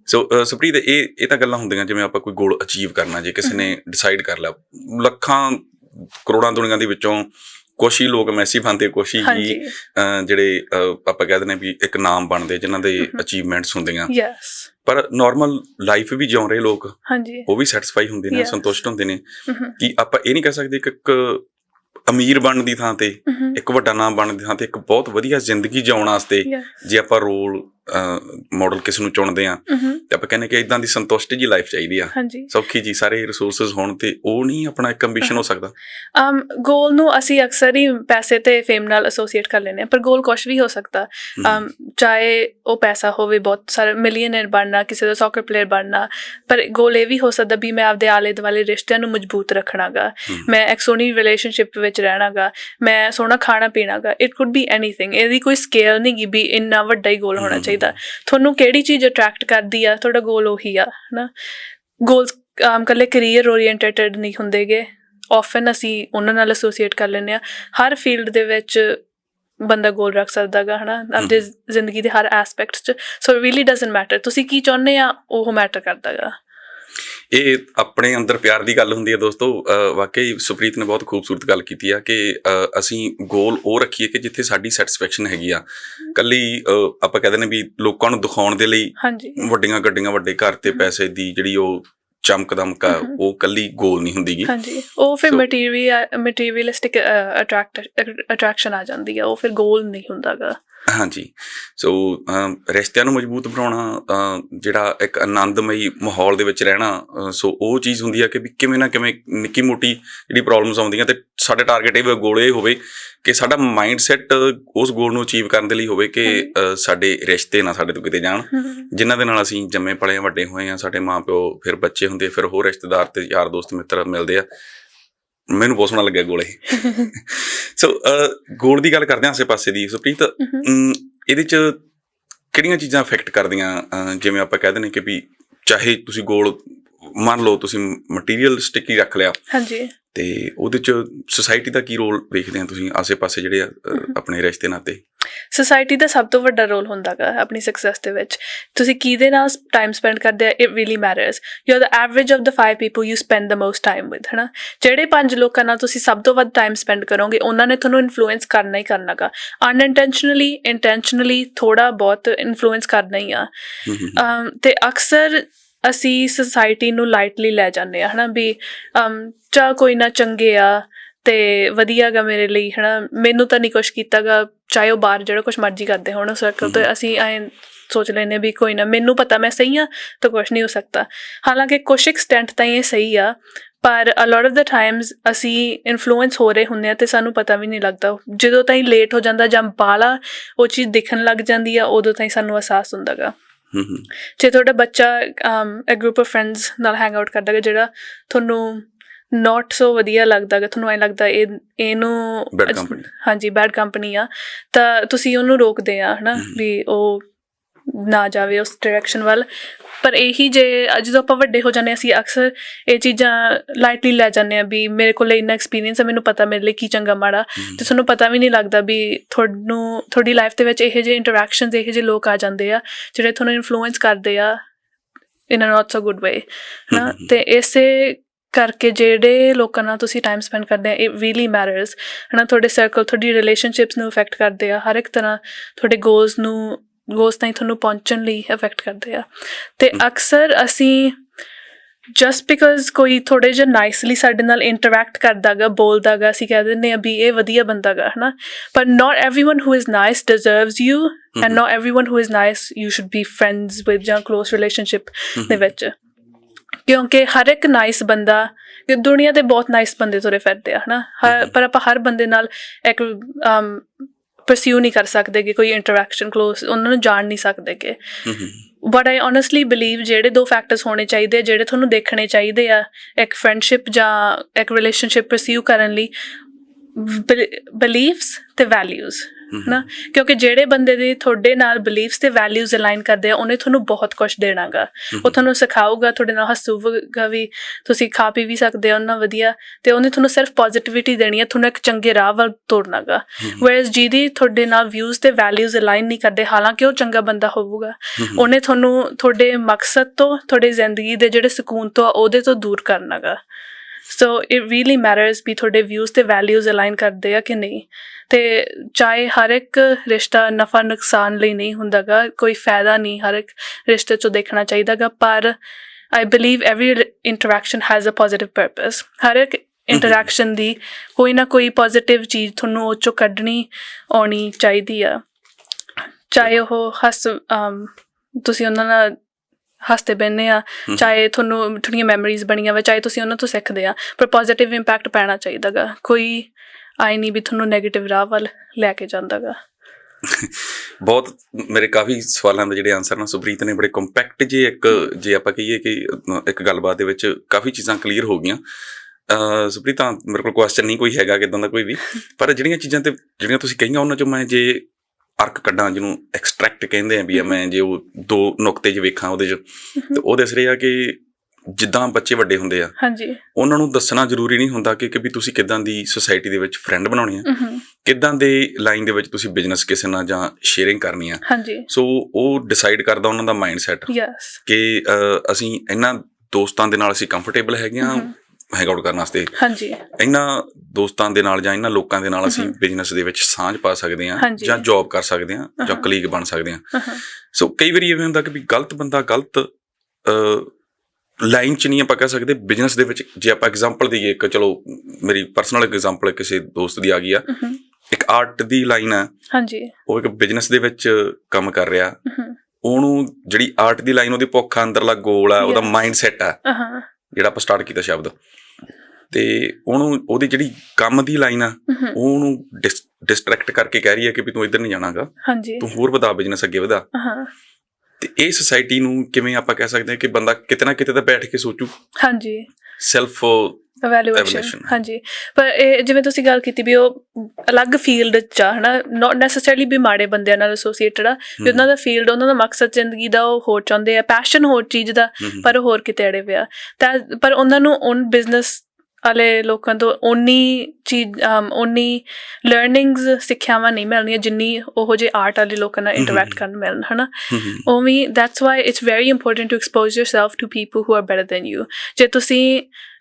ਸੋ ਸੁਪ੍ਰੀਤ ਇਹ ਇਹ ਤਾਂ ਗੱਲਾਂ ਹੁੰਦੀਆਂ ਜਿਵੇਂ ਆਪਾਂ ਕੋਈ ਗੋਲ ਅਚੀਵ ਕਰਨਾ ਜੇ ਕਿਸੇ ਨੇ ਡਿਸਾਈਡ ਕਰ ਲਿਆ ਲੱਖਾਂ ਕਰੋੜਾਂ ਦੁਨੀਆਂ ਦੇ ਵਿੱਚੋਂ ਕੁਛ ਹੀ ਲੋਕ ਮੈਸੀ ਬਣਦੇ ਕੁਛ ਹੀ ਜਿਹੜੇ ਆਪਾਂ ਕਹਿ ਦਿੰਦੇ ਵੀ ਇੱਕ ਨਾਮ ਬਣਦੇ ਜਿਨ੍ਹਾਂ ਦੇ ਅਚੀਵਮੈਂਟਸ ਹੁੰਦੀਆਂ। ਯੈਸ ਪਰ ਨਾਰਮਲ ਲਾਈਫ ਵੀ ਜਿਉਂ ਰਹੇ ਲੋਕ ਹਾਂਜੀ। ਉਹ ਵੀ ਸੈਟੀਸਫਾਈ ਹੁੰਦੇ ਨੇ. ਸੰਤੁਸ਼ਟ ਹੁੰਦੇ ਨੇ। ਕਿ ਆਪਾਂ ਇਹ ਨਹੀਂ ਕਹਿ ਸਕਦੇ ਕਿ ਇੱਕ ਅਮੀਰ ਬਣਨ ਦੀ ਥਾਂ ਤੇ ਇੱਕ ਵੱਡਾ ਨਾਮ ਬਣਨ ਦੀ ਥਾਂ ਤੇ ਇੱਕ ਬਹੁਤ ਵਧੀਆ ਜ਼ਿੰਦਗੀ ਜਿਉਣ ਵਾਸਤੇ ਜੇ ਆਪਾਂ ਰੋਲ ਮਾਡਲ ਕਿਸ ਨੂੰ ਚੁਣਦੇ ਆ ਤੇ ਆਪਾਂ ਕਹਿੰਦੇ ਕਿ ਇਦਾਂ ਦੀ ਸੰਤੁਸ਼ਟ ਜੀ ਲਾਈਫ ਚਾਹੀਦੀ ਆ। ਸੌਖੀ ਜੀ ਸਾਰੇ ਰਿਸੋਰਸਸ ਹੋਣ ਤੇ ਉਹ ਨਹੀਂ ਆਪਣਾ ਇੱਕ ਐਂਬੀਸ਼ਨ ਹੋ। ਸਕਦਾ। ਅਮ ਗੋਲ ਨੂੰ ਅਸੀਂ ਅਕਸਰ ਹੀ ਪੈਸੇ ਤੇ ਫੇਮ ਨਾਲ ਐਸੋਸੀਏਟ ਕਰ ਲੈਂਦੇ ਹਾਂ ਪਰ ਗੋਲ ਕੁਝ ਵੀ ਹੋ ਸਕਦਾ। ਅਮ ਚਾਹੇ ਉਹ ਪੈਸਾ ਹੋਵੇ ਬਹੁਤ ਸਾਰਾ ਮਿਲੀਅਨਰ ਬਣਨਾ ਕਿਸੇ ਦਾ ਸੌਕਰ ਪਲੇਅਰ ਬਣਨਾ ਪਰ ਗੋਲ ਇਹ ਵੀ ਹੋ ਸਕਦਾ ਵੀ ਮੈਂ ਆਪਦੇ ਆਲੇ ਦੁਆਲੇ ਰਿਸ਼ਤਿਆਂ ਨੂੰ ਮਜ਼ਬੂਤ ਰੱਖਣਾਗਾ। ਮੈਂ ਇੱਕ ਸੋਹਣੀ ਰਿਲੇਸ਼ਨਸ਼ਿਪ ਵਿੱਚ ਰਹਿਣਾਗਾ ਮੈਂ ਸੋਹਣਾ ਖਾਣਾ ਪੀਣਾਗਾ ਇਟ ਕੁਡ ਬੀ ਐਨੀਥਿੰਗ ਇਹਦੀ ਕੋਈ ਸਕੇਲ ਨਹੀਂ ਗੀ ਵੀ ਇੰਨਾ ਵੱਡਾ ਹੀ ਗੋਲ ਹੋਣਾ। ਚਾਹੀਦਾ। ਤੁਹਾਨੂੰ ਕਿਹੜੀ ਚੀਜ਼ ਅਟਰੈਕਟ ਕਰਦੀ ਆ? ਤੁਹਾਡਾ ਗੋਲ ਉਹੀ ਆ ਹਨਾ? ਗੋਲਸ ਆਮ ਕੱਲੇ ਕੈਰੀਅਰ ਓਰੀਐਂਟਡ ਨਹੀਂ ਹੁੰਦੇਗੇ। ਆਫਨ ਅਸੀਂ ਉਹਨਾਂ ਨਾਲ ਐਸੋਸੀਏਟ ਕਰ ਲੈਂਦੇ ਆ। ਹਰ ਫੀਲਡ ਦੇ ਵਿੱਚ ਬੰਦਾ ਗੋਲ ਰੱਖ ਸਕਦਾਗਾ ਹਨਾ? ਆਪਦੇ ਜ਼ਿੰਦਗੀ ਦੇ ਹਰ ਐਸਪੈਕਟਸ 'ਚ। ਸੋ ਰੀਲੀ ਡਸਨਟ ਮੈਟਰ ਤੁਸੀਂ ਕੀ ਚਾਹੁੰਦੇ ਆ ਉਹ ਮੈਟਰ ਕਰਦਾਗਾ ਇਹ ਆਪਣੇ ਅੰਦਰ ਪਿਆਰ ਦੀ ਗੱਲ ਹੁੰਦੀ ਹੈ ਦੋਸਤੋ ਵਾਕਈ ਸੁਪ੍ਰੀਤ ਨੇ ਬਹੁਤ ਖੂਬਸੂਰਤ ਗੱਲ ਕੀਤੀ ਆ ਕਿ ਅਸੀਂ ਗੋਲ ਉਹ ਰੱਖੀਏ ਕਿ ਜਿੱਥੇ ਸਾਡੀ ਸੈਟੀਸਫੈਕਸ਼ਨ ਹੈਗੀ ਆ। ਕੱਲੀ ਆਪਾਂ ਕਹਿੰਦੇ ਨੇ ਵੀ ਲੋਕਾਂ ਨੂੰ ਦਿਖਾਉਣ ਦੇ ਲਈ ਵੱਡੀਆਂ ਗੱਡੀਆਂ ਵੱਡੇ ਘਰ ਤੇ ਪੈਸੇ ਦੀ ਜਿਹੜੀ ਉਹ ਚਮਕ ਦਮਕ। ਉਹ ਕੱਲੀ ਗੋਲ ਨਹੀਂ ਹੁੰਦੀਗੀ। ਹਾਂਜੀ। ਉਹ ਫਿਰ ਮਟੀਰੀਅਲ ਮਟੀਰੀਅਲਿਸਟਿਕ ਅਟਰੈਕਟ ਅਟਰੈਕਸ਼ਨ ਆ ਜਾਂਦੀ ਆ ਉਹ ਫਿਰ ਗੋਲ ਨਹੀਂ ਹੁੰਦਾਗਾ। ਹਾਂਜੀ। ਸੋ ਰਿਸ਼ਤਿਆਂ ਨੂੰ ਮਜ਼ਬੂਤ ਬਣਾਉਣਾ ਜਿਹੜਾ ਇੱਕ ਆਨੰਦਮਈ ਮਾਹੌਲ ਦੇ ਵਿੱਚ ਰਹਿਣਾ ਸੋ ਉਹ ਚੀਜ਼ ਹੁੰਦੀ ਆ ਕਿ ਵੀ ਕਿਵੇਂ ਨਾ ਕਿਵੇਂ ਨਿੱਕੀ ਮੋਟੀ ਜਿਹੜੀ ਪ੍ਰੋਬਲਮਸ ਆਉਂਦੀਆਂ ਤੇ ਸਾਡੇ ਟਾਰਗੇਟ ਇਹ ਗੋਲ ਇਹ ਹੋਵੇ ਕਿ ਸਾਡਾ ਮਾਈਂਡ ਸੈਟ ਉਸ ਗੋਲ ਨੂੰ ਅਚੀਵ ਕਰਨ ਦੇ ਲਈ ਹੋਵੇ ਕਿ ਸਾਡੇ ਰਿਸ਼ਤੇ ਨਾ ਸਾਡੇ ਤੋਂ ਕਿਤੇ ਜਾਣ। ਜਿਨ੍ਹਾਂ ਦੇ ਨਾਲ ਅਸੀਂ ਜੰਮੇ ਪਲੇ ਵੱਡੇ ਹੋਏ ਆ ਸਾਡੇ ਮਾਪਿਓ ਫਿਰ ਬੱਚੇ ਹੁੰਦੇ ਫਿਰ ਹੋਰ ਰਿਸ਼ਤੇਦਾਰ ਤੇ ਯਾਰ ਦੋਸਤ ਮਿੱਤਰ ਮਿਲਦੇ ਆ। ਮੈਨੂੰ ਬਹੁਤ ਸੋਹਣਾ ਲੱਗਿਆ ਗੋਲੇ ਸੋ ਗੋਲ ਦੀ ਗੱਲ ਕਰਦੇ ਹਾਂ ਆਸੇ ਪਾਸੇ ਦੀ। ਸੁਪ੍ਰੀਤ ਇਹਦੇ ਚ ਕਿਹੜੀਆਂ ਚੀਜ਼ਾਂ ਅਫੈਕਟ ਕਰਦੀਆਂ? ਜਿਵੇਂ ਆਪਾਂ ਕਹਿੰਦੇ ਨੇ ਕਿ ਵੀ ਚਾਹੇ ਤੁਸੀਂ ਗੋਲ ਮੰਨ ਲਓ ਤੁਸੀਂ ਮਟੀਰੀਅਲਿਸਟਿਕ ਹੀ ਰੱਖ ਲਿਆ। ਹਾਂਜੀ। ਤੇ ਉਹਦੇ ਚ ਸੋਸਾਇਟੀ ਦਾ ਕੀ ਰੋਲ ਵੇਖਦੇ ਆ ਤੁਸੀਂ? ਆਸੇ ਪਾਸੇ ਜਿਹੜੇ ਆਪਣੇ ਰਿਸ਼ਤੇ ਨਾਤੇ। ਸੋਸਾਇਟੀ ਦਾ ਸਭ ਤੋਂ ਵੱਡਾ ਰੋਲ ਹੁੰਦਾਗਾ ਆਪਣੀ ਸਕਸੈਸ ਦੇ ਵਿੱਚ। ਤੁਸੀਂ ਕਿਹਦੇ ਨਾਲ ਟਾਈਮ ਸਪੈਂਡ ਕਰਦੇ ਆ? It really matters you are the average of the 5 people you spend the most time with ਹਨਾ? ਜਿਹੜੇ ਪੰਜ ਲੋਕਾਂ ਨਾਲ ਤੁਸੀਂ ਸਭ ਤੋਂ ਵੱਧ ਟਾਈਮ ਸਪੈਂਡ ਕਰੋਗੇ ਉਹਨਾਂ ਨੇ ਤੁਹਾਨੂੰ ਇਨਫਲੂਐਂਸ ਕਰਨਾ ਹੀ ਕਰਨਾਗਾ ਅਨਇੰਟੈਂਸ਼ਨਲੀ ਇੰਟੈਂਸ਼ਨਲੀ ਥੋੜਾ ਬਹੁਤ ਇਨਫਲੂਐਂਸ ਕਰਨਾ ਹੀ ਆ। ਤੇ ਅਕਸਰ ਅਸੀਂ ਸੋਸਾਇਟੀ ਨੂੰ ਲਾਈਟਲੀ ਲੈ ਜਾਂਦੇ ਆ ਹਨਾ ਵੀ ਚਾ ਕੋਈ ਨਾ ਚੰਗੇ ਆ ਤੇ ਵਧੀਆਗਾ ਮੇਰੇ ਲਈ ਹਨਾ ਮੈਨੂੰ ਤਾਂ ਨਹੀਂ ਕੁਛ ਕੀਤਾਗਾ ਚਾਹੇ ਉਹ ਬਾਹਰ ਜਿਹੜਾ ਕੁਛ ਮਰਜ਼ੀ ਕਰਦੇ ਹੋਣ ਸਰਕਲ ਤੇ ਅਸੀਂ ਐ ਸੋਚ ਲੈਨੇ ਵੀ ਕੋਈ ਨਾ ਮੈਨੂੰ ਪਤਾ ਮੈਂ ਸਹੀ ਆ ਤਾਂ ਕੁਛ ਨਹੀਂ ਹੋ ਸਕਦਾ। ਹਾਲਾਂਕਿ ਕੁਛ ਐਕਸਟੈਂਟ ਤਾਂ ਇਹ ਸਹੀ ਆ ਪਰ a lot of the times ਅਸੀਂ ਇਨਫਲੂਐਂਸ ਹੋ ਰਹੇ ਹੁੰਦੇ ਆ ਤੇ ਸਾਨੂੰ ਪਤਾ ਵੀ ਨਹੀਂ ਲੱਗਦਾ। ਜਦੋਂ ਤਾਈਂ ਲੇਟ ਹੋ ਜਾਂਦਾ ਜਾਂ ਬਾਲਾ ਉਹ ਚੀਜ਼ ਦਿਖਣ ਲੱਗ ਜਾਂਦੀ ਆ ਉਦੋਂ ਤਾਈਂ ਸਾਨੂੰ ਅਹਿਸਾਸ ਹੁੰਦਾਗਾ ਜੇ ਤੁਹਾਡਾ ਬੱਚਾ ਅ ਗਰੁੱਪ ਆਫ ਫਰੈਂਡਸ ਨਾਲ ਹੈਂਗ ਆਊਟ ਕਰਦਾ ਹੈ ਜਿਹੜਾ ਤੁਹਾਨੂੰ ਨਾਟ ਸੋ ਵਧੀਆ ਲੱਗਦਾ ਹੈ ਤੁਹਾਨੂੰ ਐ ਲੱਗਦਾ ਇਹ ਇਹਨੂੰ. ਹਾਂਜੀ ਬੈਡ ਕੰਪਨੀ ਆ ਤਾਂ ਤੁਸੀਂ ਉਹਨੂੰ ਰੋਕਦੇ ਆ ਹਨਾ। ਵੀ ਉਹ ਨਾ ਜਾਵੇ ਉਸ ਡਾਇਰੈਕਸ਼ਨ ਵੱਲ। ਪਰ ਇਹੀ ਜੇ ਜਦੋਂ ਆਪਾਂ ਵੱਡੇ ਹੋ ਜਾਂਦੇ ਅਸੀਂ ਅਕਸਰ ਇਹ ਚੀਜ਼ਾਂ ਲਾਈਟਲੀ ਲੈ ਜਾਂਦੇ ਆ ਵੀ ਮੇਰੇ ਕੋਲ ਇੰਨਾ ਐਕਸਪੀਰੀਅੰਸ ਹੈ ਮੈਨੂੰ ਪਤਾ ਮੇਰੇ ਲਈ ਕੀ ਚੰਗਾ ਮਾੜਾ। ਤੇ ਤੁਹਾਨੂੰ ਪਤਾ ਵੀ ਨਹੀਂ ਲੱਗਦਾ ਵੀ ਤੁਹਾਨੂੰ ਤੁਹਾਡੀ ਲਾਈਫ ਦੇ ਵਿੱਚ ਇਹੋ ਜਿਹੇ ਇੰਟਰੈਕਸ਼ਨਸ ਇਹੋ ਜਿਹੇ ਲੋਕ ਆ ਜਾਂਦੇ ਆ ਜਿਹੜੇ ਤੁਹਾਨੂੰ ਇਨਫਲੂਐਂਸ ਕਰਦੇ ਆ ਇਨ ਅ ਨਾਟ ਸੋ ਗੁੱਡ ਵੇ ਨਾ। ਤੇ ਇਸੇ ਕਰਕੇ ਜਿਹੜੇ ਲੋਕਾਂ ਨਾਲ ਤੁਸੀਂ ਟਾਈਮ ਸਪੈਂਡ ਕਰਦੇ ਆ ਇਟ ਰੀਲੀ ਮੈਟਰਸ ਹਨਾ? ਤੁਹਾਡੇ ਸਰਕਲ ਤੁਹਾਡੀ ਰਿਲੇਸ਼ਨਸ਼ਿਪਸ ਨੂੰ ਇਫੈਕਟ ਕਰਦੇ ਆ ਹਰ ਇੱਕ ਤਰ੍ਹਾਂ ਤੁਹਾਡੇ ਗੋਲਸ ਨੂੰ ਗੋਲਸ ਤਾਈਂ ਤੁਹਾਨੂੰ ਪਹੁੰਚਣ ਲਈ ਇਫੈਕਟ ਕਰਦੇ ਆ ਤੇ ਹਮ। ਅਕਸਰ ਅਸੀਂ ਜਸਟ ਬਿਕਾਜ਼ ਕੋਈ ਥੋੜੇ ਜਿਹਾ ਨਾਈਸਲੀ ਸਾਡੇ ਨਾਲ ਇੰਟਰੈਕਟ ਕਰਦਾਗਾ ਬੋਲਦਾਗਾ ਅਸੀਂ ਕਹਿ ਦਿੰਦੇ ਆ ਵੀ ਇਹ ਵਧੀਆ ਬੰਦਾਗਾ ਹਨਾ ਪਰ not everyone who is nice deserves you and hmm, not everyone who is nice you should be friends with ਜਾਂ ਕਲੋਜ਼ ਰਿਲੇਸ਼ਨਸ਼ਿਪ ਹਮ, ਦੇ ਵਿੱਚ ਕਿਉਂਕਿ ਹਰ ਇੱਕ ਨਾਈਸ ਬੰਦਾ ਇਹ ਦੁਨੀਆ ਤੇ ਬਹੁਤ ਨਾਈਸ ਬੰਦੇ ਤੁਰੇ ਫਿਰਦੇ ਆ ਹਨਾ ਹਰ- ਹਮ। ਪਰ ਆਪਾਂ ਹਰ ਬੰਦੇ ਨਾਲ ਇੱਕ ਪਰਸਿਊ ਨਹੀਂ ਕਰ ਸਕਦੇ ਕਿ ਕੋਈ ਇੰਟਰੈਕਸ਼ਨ ਕਲੋਜ਼ ਉਹਨਾਂ ਨੂੰ ਜਾਣ ਨਹੀਂ ਸਕਦੇ ਕਿ ਬਟ ਆਈ ਓਨੈਸਟਲੀ ਬਲੀਵ ਜਿਹੜੇ ਦੋ ਫੈਕਟਰਸ ਹੋਣੇ ਚਾਹੀਦੇ ਆ ਜਿਹੜੇ ਤੁਹਾਨੂੰ ਦੇਖਣੇ ਚਾਹੀਦੇ ਆ ਇੱਕ ਫਰੈਂਡਸ਼ਿਪ ਜਾਂ ਇੱਕ ਰਿਲੇਸ਼ਨਸ਼ਿਪ ਪਰਸਿਊ ਕਰਨ ਲਈ ਬਲੀਫਸ ਤੇ ਵੈਲਿਊਜ਼ ਨਾ ਕਿਉਂਕਿ ਜਿਹੜੇ ਬੰਦੇ ਦੇ ਤੁਹਾਡੇ ਨਾਲ ਬਲੀਫਸ ਤੇ ਵੈਲਿਊਜ਼ ਅਲਾਈਨ ਕਰਦੇ ਆ ਉਹਨੇ ਤੁਹਾਨੂੰ ਬਹੁਤ ਕੁਝ ਦੇਣਾਗਾ। ਉਹ ਤੁਹਾਨੂੰ ਸਿਖਾਊਗਾ ਤੁਹਾਡੇ ਨਾਲ ਹੱਸੂਗਾ ਵੀ ਤੁਸੀਂ ਖਾ ਪੀ ਵੀ ਸਕਦੇ ਹੋ ਉਹਨਾਂ ਵਧੀਆ। ਤੇ ਉਹਨੇ ਤੁਹਾਨੂੰ ਸਿਰਫ ਪੋਜ਼ਿਟਿਵਿਟੀ ਦੇਣੀ ਹੈ ਤੁਹਾਨੂੰ ਇੱਕ ਚੰਗੇ ਰਾਹ ਵੱਲ ਤੋਰਨਾਗਾ ਹਮ, ਵੈਰਸ ਜਿਹਦੀ ਤੁਹਾਡੇ ਨਾਲ ਵਿਊਜ਼ ਤੇ ਵੈਲਿਊਜ਼ ਅਲਾਈਨ ਨਹੀਂ ਕਰਦੇ ਹਾਲਾਂਕਿ ਉਹ ਚੰਗਾ ਬੰਦਾ ਹੋਊਗਾ ਉਹਨੇ ਤੁਹਾਨੂੰ ਤੁਹਾਡੇ ਮਕਸਦ ਤੋਂ ਤੁਹਾਡੀ ਜ਼ਿੰਦਗੀ ਦੇ ਜਿਹੜੇ ਸਕੂਨ ਤੋਂ ਉਹਦੇ ਤੋਂ ਦੂਰ ਕਰਨਾਗਾ। ਸੋ ਇਟ ਰੀਲੀ ਮੈਟਰਸ ਵੀ ਤੁਹਾਡੇ ਵਿਊਜ਼ ਤੇ ਵੈਲਿਊਜ਼ ਅਲਾਈਨ ਕਰਦੇ ਆ ਕਿ ਨਹੀਂ। ਤੇ ਚਾਹੇ ਹਰ ਇੱਕ ਰਿਸ਼ਤਾ ਨਫਾ ਨੁਕਸਾਨ ਲਈ ਨਹੀਂ ਹੁੰਦਾਗਾ, ਕੋਈ ਫਾਇਦਾ ਨਹੀਂ ਹਰ ਇੱਕ ਰਿਸ਼ਤੇ 'ਚੋਂ ਦੇਖਣਾ ਚਾਹੀਦਾਗਾ, ਪਰ I believe every interaction has a positive purpose ਹਰ ਇੱਕ ਇੰਟਰੈਕਸ਼ਨ ਦੀ ਕੋਈ ਨਾ ਕੋਈ ਪੋਜ਼ਿਟਿਵ ਚੀਜ਼ ਤੁਹਾਨੂੰ ਉਹ ਚੋਂ ਕੱਢਣੀ, ਆਉਣੀ ਚਾਹੀਦੀ ਆ। ਚਾਹੇ ਉਹ ਹੱਸ ਤੁਸੀਂ ਉਹਨਾਂ ਨਾਲ ਹੱਸਦੇ ਬੈਠੇ ਆ। ਚਾਹੇ ਤੁਹਾਨੂੰ ਤੁਹਾਡੀਆਂ ਮੈਮਰੀਜ਼ ਬਣੀਆਂ ਵਾ ਚਾਹੇ ਤੁਸੀਂ ਉਹਨਾਂ ਤੋਂ ਸਿੱਖਦੇ ਆ ਪਰ ਪੋਜ਼ਿਟਿਵ ਇੰਪੈਕਟ ਪੈਣਾ ਚਾਹੀਦਾਗਾ। ਕੋਈ ਆਈ ਨਹੀਂ ਵੀ ਤੁਹਾਨੂੰ 네ਗੇਟਿਵ ਰਾਹ ਵੱਲ ਲੈ ਕੇ ਜਾਂਦਾਗਾ। ਬਹੁਤ ਮੇਰੇ ਕਾਫੀ ਸਵਾਲਾਂ ਦੇ ਜਿਹੜੇ ਆਨਸਰ ਨਾ ਸੁਪ੍ਰੀਤ ਨੇ ਬੜੇ ਕੰਪੈਕਟ ਜੇ ਇੱਕ ਜੇ ਆਪਾਂ ਕਹੀਏ ਕਿ ਇੱਕ ਗੱਲਬਾਤ ਦੇ ਵਿੱਚ ਕਾਫੀ ਚੀਜ਼ਾਂ ਕਲੀਅਰ ਹੋ ਗਈਆਂ। ਸੁਪ੍ਰੀਤ ਮੇਰੇ ਕੋਲ ਕੁਐਸਚਨ ਨਹੀਂ ਕੋਈ ਹੈਗਾ ਕਿਦਾਂ ਦਾ ਕੋਈ ਵੀ ਪਰ ਜਿਹੜੀਆਂ ਚੀਜ਼ਾਂ ਤੇ ਜਿਹੜੀਆਂ ਤੁਸੀਂ ਕਹੀਆਂ ਉਹਨਾਂ ਚੋਂ ਮੈਂ ਜੇ ਅਰਕ ਕੱਢਾਂ ਜਿਹਨੂੰ ਐਕਸਟ੍ਰੈਕਟ ਕਹਿੰਦੇ ਆ ਵੀ ਆ ਮੈਂ ਜੇ ਉਹ ਦੋ ਨੁਕਤੇ 'ਚ ਵੇਖਾਂ ਉਹਦੇ 'ਚ ਤੇ ਉਹ ਦੱਸ ਰਿਹਾ ਕਿ ਜਿੱਦਾਂ ਬੱਚੇ ਵੱਡੇ ਹੁੰਦੇ ਆ ਹਾਂਜੀ। ਉਹਨਾਂ ਨੂੰ ਦੱਸਣਾ ਜ਼ਰੂਰੀ ਨਹੀਂ ਹੁੰਦਾ ਕਿ ਕਿ ਵੀ ਤੁਸੀਂ ਕਿਦਾਂ ਦੀ ਸੁਸਾਇਟੀ ਦੇ ਵਿੱਚ ਫਰੈਂਡ ਬਣਾਉਣੀ ਆ ਕਿਦਾਂ ਦੇ ਲਾਈਨ ਦੇ ਵਿੱਚ ਤੁਸੀਂ ਬਿਜ਼ਨਸ ਕਿਸੇ ਨਾਲ ਜਾਂ ਸ਼ੇਅਰਿੰਗ ਕਰਨੀ ਆ। ਹਾਂਜੀ। ਸੋ ਉਹ ਡਿਸਾਈਡ ਕਰਦਾ ਉਹਨਾਂ ਦਾ ਮਾਈਂਡ ਸੈਟ ਯੈਸ ਕਿ ਅਸੀਂ ਇਹਨਾਂ ਦੋਸਤਾਂ ਦੇ ਨਾਲ ਅਸੀਂ ਕੰਫਰਟੇਬਲ ਹੈਗੇ ਆ ਹੈਂਗ ਆਊਟ ਕਰਨ ਵਾਸਤੇ। ਹਾਂਜੀ। ਇਹਨਾਂ ਦੋਸਤਾਂ ਦੇ ਨਾਲ ਜਾਂ ਇਹਨਾਂ ਲੋਕਾਂ ਦੇ ਨਾਲ ਅਸੀਂ ਬਿਜ਼ਨਸ ਦੇ ਵਿੱਚ ਸਾਂਝ ਪਾ ਸਕਦੇ ਹਾਂ। ਜਾਂ ਜੌਬ ਕਰ ਸਕਦੇ ਹਾਂ ਜਾਂ। ਕਲੀਗ ਬਣ ਸਕਦੇ ਹਾਂ। ਸੋ ਕਈ ਵਾਰੀ ਇਵੇਂ ਹੁੰਦਾ ਕਿ ਵੀ ਗਲਤ ਬੰਦਾ ਗਲਤ ਲਾਈਨ ਚ ਨਹੀਂ ਆਪਾਂ ਕਹਿ ਸਕਦੇ। ਬਿਜ਼ਨਸ ਦੇ ਵਿੱਚ ਜੇ ਆਪਾਂ ਐਗਜ਼ਾਮਪਲ ਦਈਏ ਇੱਕ ਚਲੋ ਮੇਰੀ ਪਰਸਨਲ ਐਗਜ਼ਾਮਪਲ ਕਿਸੇ ਦੋਸਤ ਦੀ ਆ ਗਈ ਆ। ਇੱਕ ਆਰਟ ਦੀ ਲਾਈਨ ਆ। ਹਾਂਜੀ। ਉਹ ਇੱਕ ਬਿਜ਼ਨਸ ਦੇ ਵਿੱਚ ਕੰਮ ਕਰ ਰਿਹਾ। ਉਹਨੂੰ ਜਿਹੜੀ ਆਰਟ ਦੀ ਲਾਈਨ ਉਹਦੀ ਭੁੱਖ ਅੰਦਰਲਾ ਗੋਲ ਆ ਉਹਦਾ Yes. ਮਾਈਂਡ ਸੈਟ ਆ। ਜਿਹੜਾ ਆਪਾਂ ਸਟਾਰਟ ਕੀਤਾ ਸ਼ਬਦ। ਤੇ ਉਹਨੂੰ ਉਹਦੀ ਜਿਹੜੀ ਕੰਮ ਦੀ ਲਾਈਨ ਆ ਉਹਨੂੰ ਡਿਸਟਰੈਕਟ ਕਰਕੇ ਕਹਿ ਰਹੀ ਹੈ ਕਿ ਵੀ ਤੂੰ ਇੱਧਰ ਨਹੀਂ ਜਾਣਾਗਾ ਹਾਂਜੀ। ਤੂੰ ਹੋਰ ਵਧਾ ਬਿਜ਼ਨਸ ਅੱਗੇ ਵਧਾ। ਹਾਂ। ਤੇ ਇਹ ਸੋਸਾਇਟੀ ਨੂੰ ਕਿਵੇਂ ਆਪਾਂ ਕਹਿ ਸਕਦੇ ਹਾਂ ਕਿ ਬੰਦਾ ਕਿਤੇ ਨਾ ਕਿਤੇ ਤਾਂ ਬੈਠ ਕੇ ਸੋਚੂ। ਹਾਂਜੀ। Self evaluation. ਹਾਂਜੀ। ਪਰ ਇਹ ਜਿਵੇਂ ਤੁਸੀਂ ਗੱਲ ਕੀਤੀ ਵੀ ਉਹ ਅਲੱਗ ਫੀਲਡ ਚ ਆ ਹਨਾ? ਨਾਟ ਨੈਸੈਸਰੀਲੀ ਵੀ ਮਾੜੇ ਬੰਦਿਆਂ ਨਾਲ ਐਸੋਸੀਏਟਡ ਆ ਵੀ ਉਹਨਾਂ ਦਾ ਫੀਲਡ ਉਹਨਾਂ ਦਾ ਮਕਸਦ ਜ਼ਿੰਦਗੀ ਦਾ ਉਹ ਹੋਰ ਚਾਹੁੰਦੇ ਆ ਪੈਸ਼ਨ ਹੋਰ ਚੀਜ਼ ਦਾ ਪਰ ਹੋਰ ਕਿਤੇ ਅੜੇ ਪਿਆ ਤਾਂ ਪਰ ਉਹਨਾਂ ਨੂੰ ਉਹਨ ਬਿਜ਼ਨਸ ਵਾਲੇ ਲੋਕਾਂ ਤੋਂ ਓਨੀ ਚੀਜ਼ ਓਨੀ ਲਰਨਿੰਗਸ ਸਿੱਖਿਆਵਾਂ ਨਹੀਂ ਮਿਲਣੀਆਂ ਜਿੰਨੀ ਉਹੋ ਜਿਹੇ ਆਰਟ ਵਾਲੇ ਲੋਕਾਂ ਨਾਲ ਇੰਟਰੈਕਟ। ਕਰਨ ਮਿਲਣ ਹਨਾ only that's why it's very important to expose yourself to people who are better than you ਜੇ ਤੁਸੀਂ um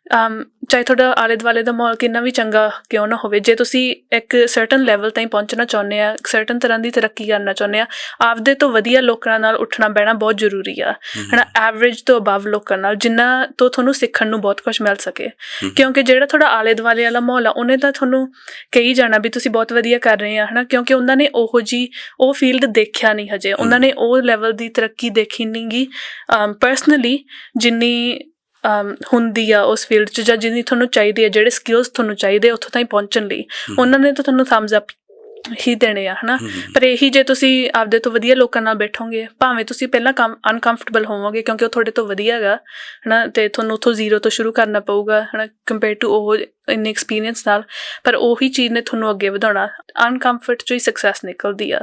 ਚਾਹੇ ਤੁਹਾਡਾ ਆਲੇ ਦੁਆਲੇ ਦਾ ਮਾਹੌਲ ਕਿੰਨਾ ਵੀ ਚੰਗਾ ਕਿਉਂ ਨਾ ਹੋਵੇ ਜੇ ਤੁਸੀਂ ਇੱਕ ਸਰਟਨ ਲੈਵਲ ਤਾਈਂ ਪਹੁੰਚਣਾ ਚਾਹੁੰਦੇ ਆ ਸਰਟਨ ਤਰ੍ਹਾਂ ਦੀ ਤਰੱਕੀ ਕਰਨਾ ਚਾਹੁੰਦੇ ਆ ਆਪਦੇ ਤੋਂ ਵਧੀਆ ਲੋਕਾਂ ਨਾਲ ਉੱਠਣਾ ਬਹਿਣਾ ਬਹੁਤ ਜ਼ਰੂਰੀ ਆ। ਹਨਾ ਐਵਰੇਜ ਤੋਂ ਅਬਵ ਲੋਕਾਂ ਨਾਲ ਜਿੰਨਾ ਤੋਂ ਤੁਹਾਨੂੰ ਸਿੱਖਣ ਨੂੰ ਬਹੁਤ ਕੁਝ ਮਿਲ ਸਕੇ। ਕਿਉਂਕਿ ਜਿਹੜਾ ਤੁਹਾਡਾ ਆਲੇ ਦੁਆਲੇ ਵਾਲਾ ਮਾਹੌਲ ਆ ਉਹਨੇ ਤਾਂ ਤੁਹਾਨੂੰ ਕਹੀ ਜਾਣਾ ਵੀ ਤੁਸੀਂ ਬਹੁਤ ਵਧੀਆ ਕਰ ਰਹੇ ਆ ਹਨਾ ਕਿਉਂਕਿ ਉਹਨਾਂ ਨੇ ਉਹੋ ਜੀ ਉਹ ਫੀਲਡ ਦੇਖਿਆ ਨਹੀਂ ਹਜੇ। ਉਹਨਾਂ ਨੇ ਉਹ ਲੈਵਲ ਦੀ ਤਰੱਕੀ ਦੇਖੀ ਨਹੀਂਗੀ ਪਰਸਨਲੀ ਜਿੰਨੀ ਹੁੰਦੀ ਆ ਉਸ ਫੀਲਡ 'ਚ ਜਾਂ ਜਿੰਨੀ ਤੁਹਾਨੂੰ ਚਾਹੀਦੀ ਹੈ ਜਿਹੜੇ ਸਕਿੱਲਸ ਤੁਹਾਨੂੰ ਚਾਹੀਦੇ ਆ ਉੱਥੋਂ ਤਾਈਂ ਪਹੁੰਚਣ ਲਈ। ਉਹਨਾਂ ਨੇ ਤਾਂ ਤੁਹਾਨੂੰ ਥੰਬਸ ਅਪ ਹੀ ਦੇਣੇ ਆ ਹਨਾ? ਪਰ ਇਹੀ ਜੇ ਤੁਸੀਂ ਆਪਦੇ ਤੋਂ ਵਧੀਆ ਲੋਕਾਂ ਨਾਲ ਬੈਠੋਗੇ ਭਾਵੇਂ ਤੁਸੀਂ ਪਹਿਲਾਂ ਕੰਮ ਅਨਕੰਫਰਟੇਬਲ ਹੋਵੋਗੇ ਕਿਉਂਕਿ ਉਹ ਤੁਹਾਡੇ ਤੋਂ ਵਧੀਆ ਹੈਗਾ ਹਨਾ? ਤੇ ਤੁਹਾਨੂੰ ਉੱਥੋਂ ਜ਼ੀਰੋ ਤੋਂ ਸ਼ੁਰੂ ਕਰਨਾ ਪਊਗਾ ਹਨਾ? ਕੰਪੇਅਰ ਟੂ ਉਹ ਇਨ ਐਕਸਪੀਰੀਅੰਸ ਨਾਲ। ਪਰ ਉਹੀ ਚੀਜ਼ ਨੇ ਤੁਹਾਨੂੰ ਅੱਗੇ ਵਧਾਉਣਾ। ਅਨਕੰਫਰਟ ਚੋਂ ਹੀ ਸਕਸੈਸ ਨਿਕਲਦੀ ਆ।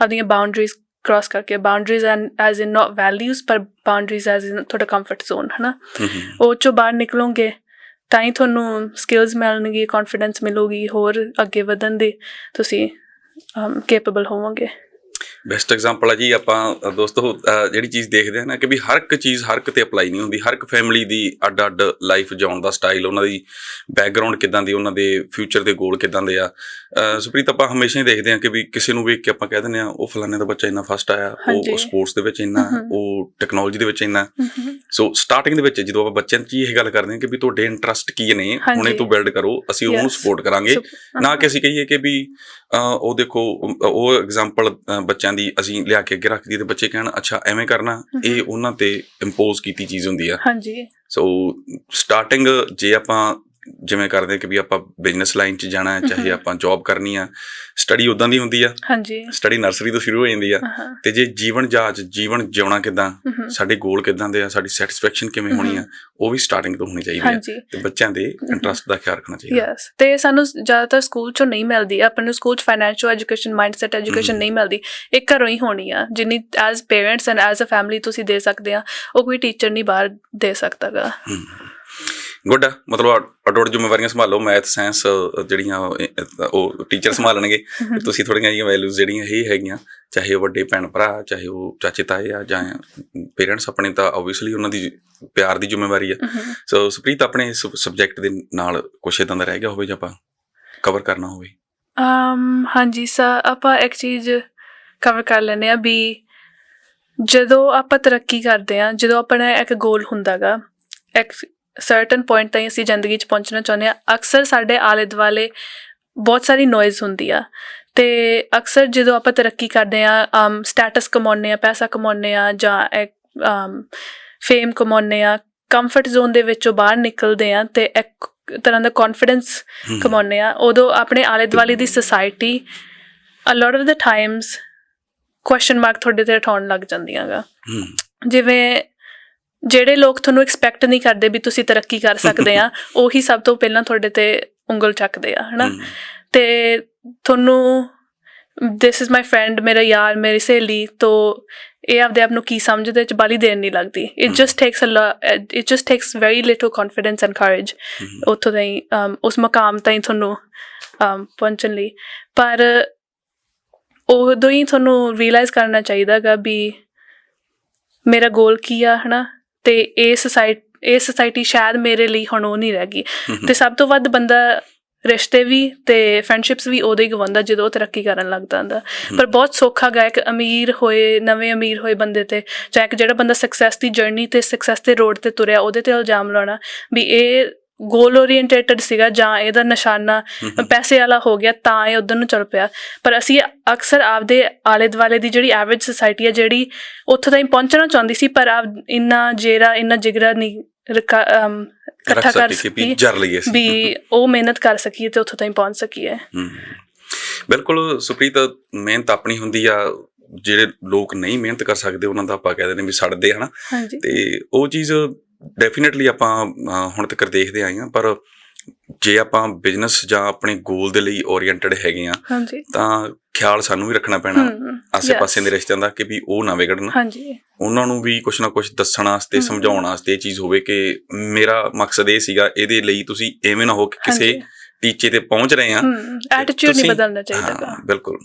ਆਪਣੀਆਂ ਬਾਉਂਡਰੀਜ਼ ਕ੍ਰਾਸ ਕਰਕੇ boundaries as in not values ਪਰ ਬਾਉਂਡਰੀਜ਼ ਐਜ਼ ਇਨ ਤੁਹਾਡਾ ਕੰਫਰਟ ਜ਼ੋਨ ਹਨਾ? ਉਹ ਚੋਂ ਬਾਹਰ ਨਿਕਲੋਗੇ ਤਾਂ ਹੀ ਤੁਹਾਨੂੰ ਸਕਿੱਲਸ ਮਿਲਣਗੇ ਕੌਨਫੀਡੈਂਸ ਮਿਲੂਗੀ ਹੋਰ ਅੱਗੇ ਵਧਣ ਦੀ ਤੁਸੀਂ ਕੈਪੇਬਲ ਹੋਵੋਗੇ। ਬੈਸਟ ਐਗਜ਼ਾਮਪਲ ਹੈ ਜੀ ਆਪਾਂ ਦੋਸਤੋ ਜਿਹੜੀ ਚੀਜ਼ ਦੇਖਦੇ ਹਾਂ ਨਾ ਕਿ ਵੀ ਹਰ ਇੱਕ ਚੀਜ਼ ਹਰ ਇੱਕ ਤੇ ਅਪਲਾਈ ਨਹੀਂ ਹੁੰਦੀ ਹਰ ਇੱਕ ਫੈਮਿਲੀ ਦੀ ਅੱਡ-ਅੱਡ ਲਾਈਫ ਜਿਉਣ ਦਾ ਸਟਾਈਲ ਉਹਨਾਂ ਦੀ ਬੈਕਗ੍ਰਾਉਂਡ ਕਿਦਾਂ ਦੀ ਉਹਨਾਂ ਦੇ ਫਿਊਚਰ ਦੇ ਗੋਲ ਕਿਦਾਂ ਦੇ ਆ ਸੁਪ੍ਰੀਤ ਆਪਾਂ ਹਮੇਸ਼ਾ ਹੀ ਦੇਖਦੇ ਹਾਂ ਕਿ ਵੀ ਕਿਸੇ ਨੂੰ ਵੇਖ ਕੇ ਆਪਾਂ ਕਹਿ ਦਿੰਦੇ ਆ ਉਹ ਫਲਾਣੇ ਦਾ ਬੱਚਾ ਇੰਨਾ ਫਸਟ ਆਇਆ। ਉਹ ਸਪੋਰਟਸ ਦੇ ਵਿੱਚ ਇੰਨਾ। ਉਹ ਟੈਕਨੋਲੋਜੀ ਦੇ ਵਿੱਚ ਇੰਨਾ ਸੋ ਸਟਾਰਟਿੰਗ ਦੇ ਵਿੱਚ ਜਦੋਂ ਆਪਾਂ ਬੱਚਿਆਂ 'ਚ ਇਹ ਗੱਲ ਕਰਦੇ ਹਾਂ ਕਿ ਵੀ ਤੁਹਾਡੇ ਇੰਟਰਸਟ ਕੀ ਨੇ। ਹੁਣੇ ਤੋਂ ਬਿਲਡ ਕਰੋ ਅਸੀਂ ਉਹਨੂੰ. ਸਪੋਰਟ ਕਰਾਂਗੇ ਨਾ ਕਿ ਅਸੀਂ ਕਹੀਏ ਕਿ ਵੀ ਉਹ ਦੇਖੋ ਉਹ ਐਗਜ਼ਾਮਪਲ ਬੱਚਿਆਂ ਦੀ ਅਸੀਂ ਲਿਆ ਕੇ ਅੱਗੇ ਰੱਖ ਦਈਏ ਤੇ ਬੱਚੇ ਕਹਿਣ ਅੱਛਾ ਐਵੇਂ ਕਰਨਾ। ਇਹ ਉਹਨਾਂ ਤੇ ਇੰਪੋਜ਼ ਕੀਤੀ ਚੀਜ਼ ਹੁੰਦੀ ਆ। ਹਾਂਜੀ। ਸੋ ਸਟਾਰਟਿੰਗ ਜੇ ਆਪਾਂ ਜਿਵੇਂ ਕਰਦੇ ਕਿ ਵੀ ਆਪਾਂ ਬਿਜ਼ਨਸ ਲਾਈਨ 'ਚ ਜਾਣਾ ਹੈ ਚਾਹੇ। ਆਪਾਂ ਜੌਬ ਕਰਨੀ ਆ ਸਟੱਡੀ ਉਦਾਂ ਦੀ ਹੁੰਦੀ ਆ। ਹਾਂਜੀ। ਸਟੱਡੀ ਨਰਸਰੀ ਤੋਂ ਸ਼ੁਰੂ ਹੋ ਜਾਂਦੀ ਆ। ਤੇ ਜੇ ਜੀਵਨ ਜਾਚ ਜੀਵਨ ਜਿਉਣਾ ਕਿਦਾਂ। ਸਾਡੇ ਗੋਲ ਕਿਦਾਂ ਦੇ ਆ ਸਾਡੀ ਸੈਟੀਸਫੈਕਸ਼ਨ ਕਿਵੇਂ ਹੋਣੀ ਆ ਉਹ ਵੀ ਸਟਾਰਟਿੰਗ ਤੋਂ ਹੋਣੀ ਚਾਹੀਦੀ ਆ। ਤੇ ਬੱਚਿਆਂ ਦੇ ਇੰਟਰਸਟ ਦਾ ਖਿਆਲ ਰੱਖਣਾ ਚਾਹੀਦਾ। ਯੈਸ ਤੇ ਸਾਨੂੰ ਜ਼ਿਆਦਾਤਰ ਸਕੂਲ ਚੋਂ ਨਹੀਂ ਮਿਲਦੀ ਆਪਾਂ ਨੂੰ ਸਕੂਲ ਚ ਫਾਈਨੈਂਸ਼ੀਅਲ ਐਜੂਕੇਸ਼ਨ ਮਾਈਂਡਸੈਟ ਐਜੂਕੇਸ਼ਨ। ਨਹੀਂ ਮਿਲਦੀ। ਇਹ ਘਰੋਂ ਹੀ ਹੋਣੀ ਆ ਜਿੰਨੀ as parents and as a family ਤੁਸੀਂ ਦੇ ਸਕਦੇ ਆ ਉਹ ਕੋਈ ਟੀਚਰ ਨਹੀਂ ਬਾਹਰ ਦੇ ਸਕਦਾਗਾ ਗੁੱਡ ਆ ਮਤਲਬ ਅਡੋਟ ਜ਼ਿੰਮੇਵਾਰੀਆਂ ਸੰਭਾਲੋ ਮੈਥ ਸਾਇੰਸ ਜਿਹੜੀਆਂ ਉਹ, ਟੀਚਰ ਸੰਭਾਲਣਗੇ। ਤੇ ਤੁਸੀਂ ਥੋੜੀਆਂ ਜਿਹੀਆਂ ਵੈਲਿਊਜ਼ ਜਿਹੜੀਆਂ ਇਹ ਹੈਗੀਆਂ ਚਾਹੇ ਉਹ ਵੱਡੇ ਭੈਣ ਭਰਾ ਚਾਹੇ ਉਹ ਚਾਚੇ ਤਾਏ ਆ ਜਾਂ ਪੇਰੈਂਟਸ ਆਪਣੇ ਤਾਂ ਆਬਵੀਅਸਲੀ ਉਹਨਾਂ ਦੀ ਪਿਆਰ ਦੀ ਜ਼ਿੰਮੇਵਾਰੀ ਆ। ਸੋ ਸੁਪ੍ਰੀਤ ਆਪਣੇ ਇਸ ਸਬਜੈਕਟ ਦੇ ਨਾਲ ਕੁਛ ਇਦਾਂ ਦਾ ਰਹਿ ਗਿਆ ਹੋਵੇ ਜਾਂ ਆਪਾਂ ਕਵਰ ਕਰਨਾ ਹੋਵੇ? ਅਮ ਹਾਂਜੀ ਸਾ ਆਪਾਂ ਇੱਕ ਚੀਜ਼ ਕਵਰ ਕਰ ਲੈਂਦੇ ਆ ਵੀ ਜਦੋਂ ਆਪਾਂ ਤਰੱਕੀ ਕਰਦੇ ਆ ਜਦੋਂ ਆਪਣਾ ਇੱਕ ਗੋਲ ਹੁੰਦਾਗਾ ਇੱਕ ਸਰਟਨ ਪੁਆਇੰਟ ਤਾਈਂ ਅਸੀਂ ਜ਼ਿੰਦਗੀ 'ਚ ਪਹੁੰਚਣਾ ਚਾਹੁੰਦੇ ਆ ਅਕਸਰ ਸਾਡੇ ਆਲੇ ਦੁਆਲੇ ਬਹੁਤ ਸਾਰੀ ਨੋਇਜ਼ ਹੁੰਦੀ ਆ। ਤੇ ਅਕਸਰ ਜਦੋਂ ਆਪਾਂ ਤਰੱਕੀ ਕਰਦੇ ਆ ਸਟੇਟਸ ਕਮਾਉਂਦੇ ਆ ਪੈਸਾ ਕਮਾਉਂਦੇ ਆ ਜਾਂ ਫੇਮ ਕਮਾਉਂਦੇ ਆ ਕੰਫਰਟ ਜ਼ੋਨ ਦੇ ਵਿੱਚੋਂ ਬਾਹਰ ਨਿਕਲਦੇ ਆ ਤੇ ਇੱਕ ਤਰ੍ਹਾਂ ਦਾ ਕੌਨਫੀਡੈਂਸ ਕਮਾਉਂਦੇ ਆ ਉਦੋਂ ਆਪਣੇ ਆਲੇ ਦੁਆਲੇ ਦੀ society a lot of the times question mark ਤੁਹਾਡੇ ਤੇ ਉਠਾਉਣ ਲੱਗ ਜਾਂਦੀਆਂ ਗਾ। ਹਮ, ਜਿਵੇਂ ਜਿਹੜੇ ਲੋਕ ਤੁਹਾਨੂੰ ਐਕਸਪੈਕਟ ਨਹੀਂ ਕਰਦੇ ਵੀ ਤੁਸੀਂ ਤਰੱਕੀ ਕਰ ਸਕਦੇ ਆ ਉਹੀ ਸਭ ਤੋਂ ਪਹਿਲਾਂ ਤੁਹਾਡੇ ਤੇ ਉਂਗਲ ਚੱਕਦੇ ਆ ਹਨਾ? ਤੇ ਤੁਹਾਨੂੰ ਦਿਸ ਇਜ਼ ਮਾਈ ਫਰੈਂਡ ਮੇਰਾ ਯਾਰ ਮੇਰੀ ਸਹੇਲੀ ਤੋ ਇਹ ਆਪਦੇ ਆਪ ਨੂੰ ਕੀ ਸਮਝਦੇ ਚ ਬਾਲੀ ਦੇਰ ਨਹੀਂ ਲੱਗਦੀ। It just takes a it just takes very little confidence and courage ਉੱਥੋਂ ਤਾਈਂ ਉਸ ਮਕਾਮ ਤਾਈਂ ਤੁਹਾਨੂੰ ਪਹੁੰਚਣ ਲਈ। ਪਰ ਉਦੋਂ ਹੀ ਤੁਹਾਨੂੰ ਰੀਅਲਾਈਜ਼ ਕਰਨਾ ਚਾਹੀਦਾਗਾ ਵੀ ਮੇਰਾ ਗੋਲ ਕੀ ਆ ਹਨਾ? ਤੇ ਇਹ ਸੋਸਾਇਟੀ ਇਹ ਸੋਸਾਇਟੀ ਸ਼ਾਇਦ ਮੇਰੇ ਲਈ ਹੁਣ ਉਹ ਨਹੀਂ ਰਹਿ ਗਈ। ਤੇ ਸਭ ਤੋਂ ਵੱਧ ਬੰਦਾ ਰਿਸ਼ਤੇ ਵੀ ਤੇ ਫਰੈਂਡਸ਼ਿਪਸ ਵੀ ਉਦੋਂ ਹੀ ਗਵਾਉਂਦਾ ਜਦੋਂ ਉਹ ਤਰੱਕੀ ਕਰਨ ਲੱਗਦਾ ਹੁੰਦਾ ਪਰ ਬਹੁਤ ਸੌਖਾ ਗਾ ਇੱਕ ਅਮੀਰ ਹੋਏ ਨਵੇਂ ਅਮੀਰ ਹੋਏ ਬੰਦੇ ਤੇ ਜਾਂ ਇੱਕ ਜਿਹੜਾ ਬੰਦਾ ਸਕਸੈਸ ਦੀ ਜਰਨੀ ਤੇ ਸਕਸੈਸ ਦੇ ਰੋਡ ਤੇ ਤੁਰਿਆ ਉਹਦੇ ਤੇ ਇਲਜ਼ਾਮ ਲਾਉਣਾ ਵੀ ਇਹ ਗੋਲ ਓਰੀਐਂਟੇਟਡ ਸੀਗਾ ਜਾਂ ਇਹਦਾ ਨਿਸ਼ਾਨਾ ਪੈਸੇ ਵਾਲਾ ਹੋ ਗਿਆ ਤਾਂ ਇਹ ਉਧਰ ਨੂੰ ਚੱਲ ਪਿਆ। ਪਰ ਅਸੀਂ ਅਕਸਰ ਆਪਦੇ ਆਲੇ ਦੁਆਲੇ ਦੀ ਜਿਹੜੀ ਐਵਰੇਜ ਸੋਸਾਇਟੀ ਹੈ ਜਿਹੜੀ ਉੱਥੇ ਤਾਈਂ ਪਹੁੰਚਣਾ ਚਾਹੁੰਦੀ ਸੀ ਪਰ ਆਪ ਇੰਨਾ ਜੇਰਾ ਇੰਨਾ ਜਿਗਰਾ ਨਹੀਂ ਇਕੱਠਾ ਕਰ ਸਕੇ ਵੀ ਉਹ ਮਿਹਨਤ ਕਰ ਸਕੀਏ ਤੇ ਉੱਥੋਂ ਤਾਈਂ ਪਹੁੰਚ ਸਕੀਏ। ਬਿਲਕੁਲ ਸੁਪ੍ਰੀਤ ਮਿਹਨਤ ਆਪਣੀ ਹੁੰਦੀ ਆ ਜਿਹੜੇ ਲੋਕ ਨਹੀਂ ਮਿਹਨਤ ਕਰ ਸਕਦੇ ਉਹਨਾਂ ਦਾ ਆਪਾਂ ਕਹਿ ਦਿੰਦੇ ਵੀ ਸੜਦੇ ਹਨਾ? ਤੇ ਉਹ ਚੀਜ਼ ਡੈਫੀਨਿਟਲੀ ਆਪਾਂ ਹੁਣ ਤੱਕ ਦੇਖਦੇ ਆਏ ਆ ਪਰ ਜੇ ਆਪਾਂ ਬਿਜ਼ਨਸ ਜਾਂ ਆਪਣੇ ਗੋਲ ਦੇ ਲਈ ਓਰੀਐਂਟਡ ਹੈਗੇ ਆ ਤਾਂ ਖਿਆਲ ਸਾਨੂੰ ਵੀ ਰੱਖਣਾ ਪੈਣਾ ਆਸੇ-ਪਾਸੇ. ਦੇ ਰਿਸ਼ਤਿਆਂ ਦਾ ਕਿ ਵੀ ਉਹ ਨਾ ਵਿਗੜਨ। ਹਾਂਜੀ। ਉਹਨਾਂ ਨੂੰ ਵੀ ਕੁਛ ਨਾ ਕੁਛ ਦੱਸਣ ਵਾਸਤੇ। ਸਮਝਾਉਣ ਵਾਸਤੇ ਇਹ ਚੀਜ਼ ਹੋਵੇ ਕਿ ਮੇਰਾ ਮਕਸਦ ਇਹ ਸੀਗਾ ਇਹਦੇ ਲਈ ਤੁਸੀਂ ਐਵੇਂ ਨਾ ਹੋ ਕਿ ਕਿਸੇ ਟੀਚੇ ਤੇ ਪਹੁੰਚ ਰਹੇ ਆ ਐਟੀਟਿਊਡ ਨਹੀਂ ਬਦਲਣਾ ਚਾਹੀਦਾ ਬਿਲਕੁਲ।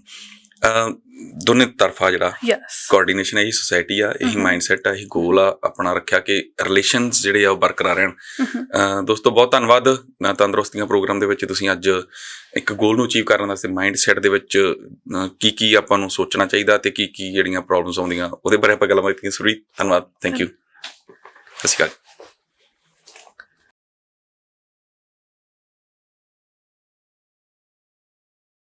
ਦੋਨੇ ਤਰਫਾ ਜਿਹੜਾ ਯੈਸ ਕੋਆਰਡੀਨੇਸ਼ਨ ਹੈ ਇਹ ਸੋਸਾਇਟੀ ਆ ਇਹੀ। ਮਾਈਂਡਸੈਟ ਆ ਇਹੀ ਗੋਲ ਆ ਆਪਣਾ ਰੱਖਿਆ ਕਿ ਰਿਲੇਸ਼ਨਸ ਜਿਹੜੇ ਆ ਉਹ ਬਰਕਰਾਰ ਰਹਿਣ। ਅਹ, ਦੋਸਤੋ ਬਹੁਤ ਧੰਨਵਾਦ। ਅਹ, ਤੰਦਰੁਸਤੀਆਂ ਪ੍ਰੋਗਰਾਮ ਦੇ ਵਿੱਚ ਤੁਸੀਂ ਅੱਜ ਇੱਕ ਗੋਲ ਨੂੰ ਅਚੀਵ ਕਰਨ ਵਾਸਤੇ ਮਾਈਂਡਸੈਟ ਦੇ ਵਿੱਚ ਕੀ ਕੀ ਆਪਾਂ ਨੂੰ ਸੋਚਣਾ ਚਾਹੀਦਾ ਤੇ ਕੀ ਕੀ ਜਿਹੜੀਆਂ ਪ੍ਰੋਬਲਮਸ ਆਉਂਦੀਆਂ ਉਹਦੇ ਬਾਰੇ ਆਪਾਂ ਗੱਲਬਾਤ ਕੀਤੀ। ਸੁਰੀ ਧੰਨਵਾਦ। ਥੈਂਕ ਯੂ ਸਤਿ ਸ਼੍ਰੀ ਅਕਾਲ।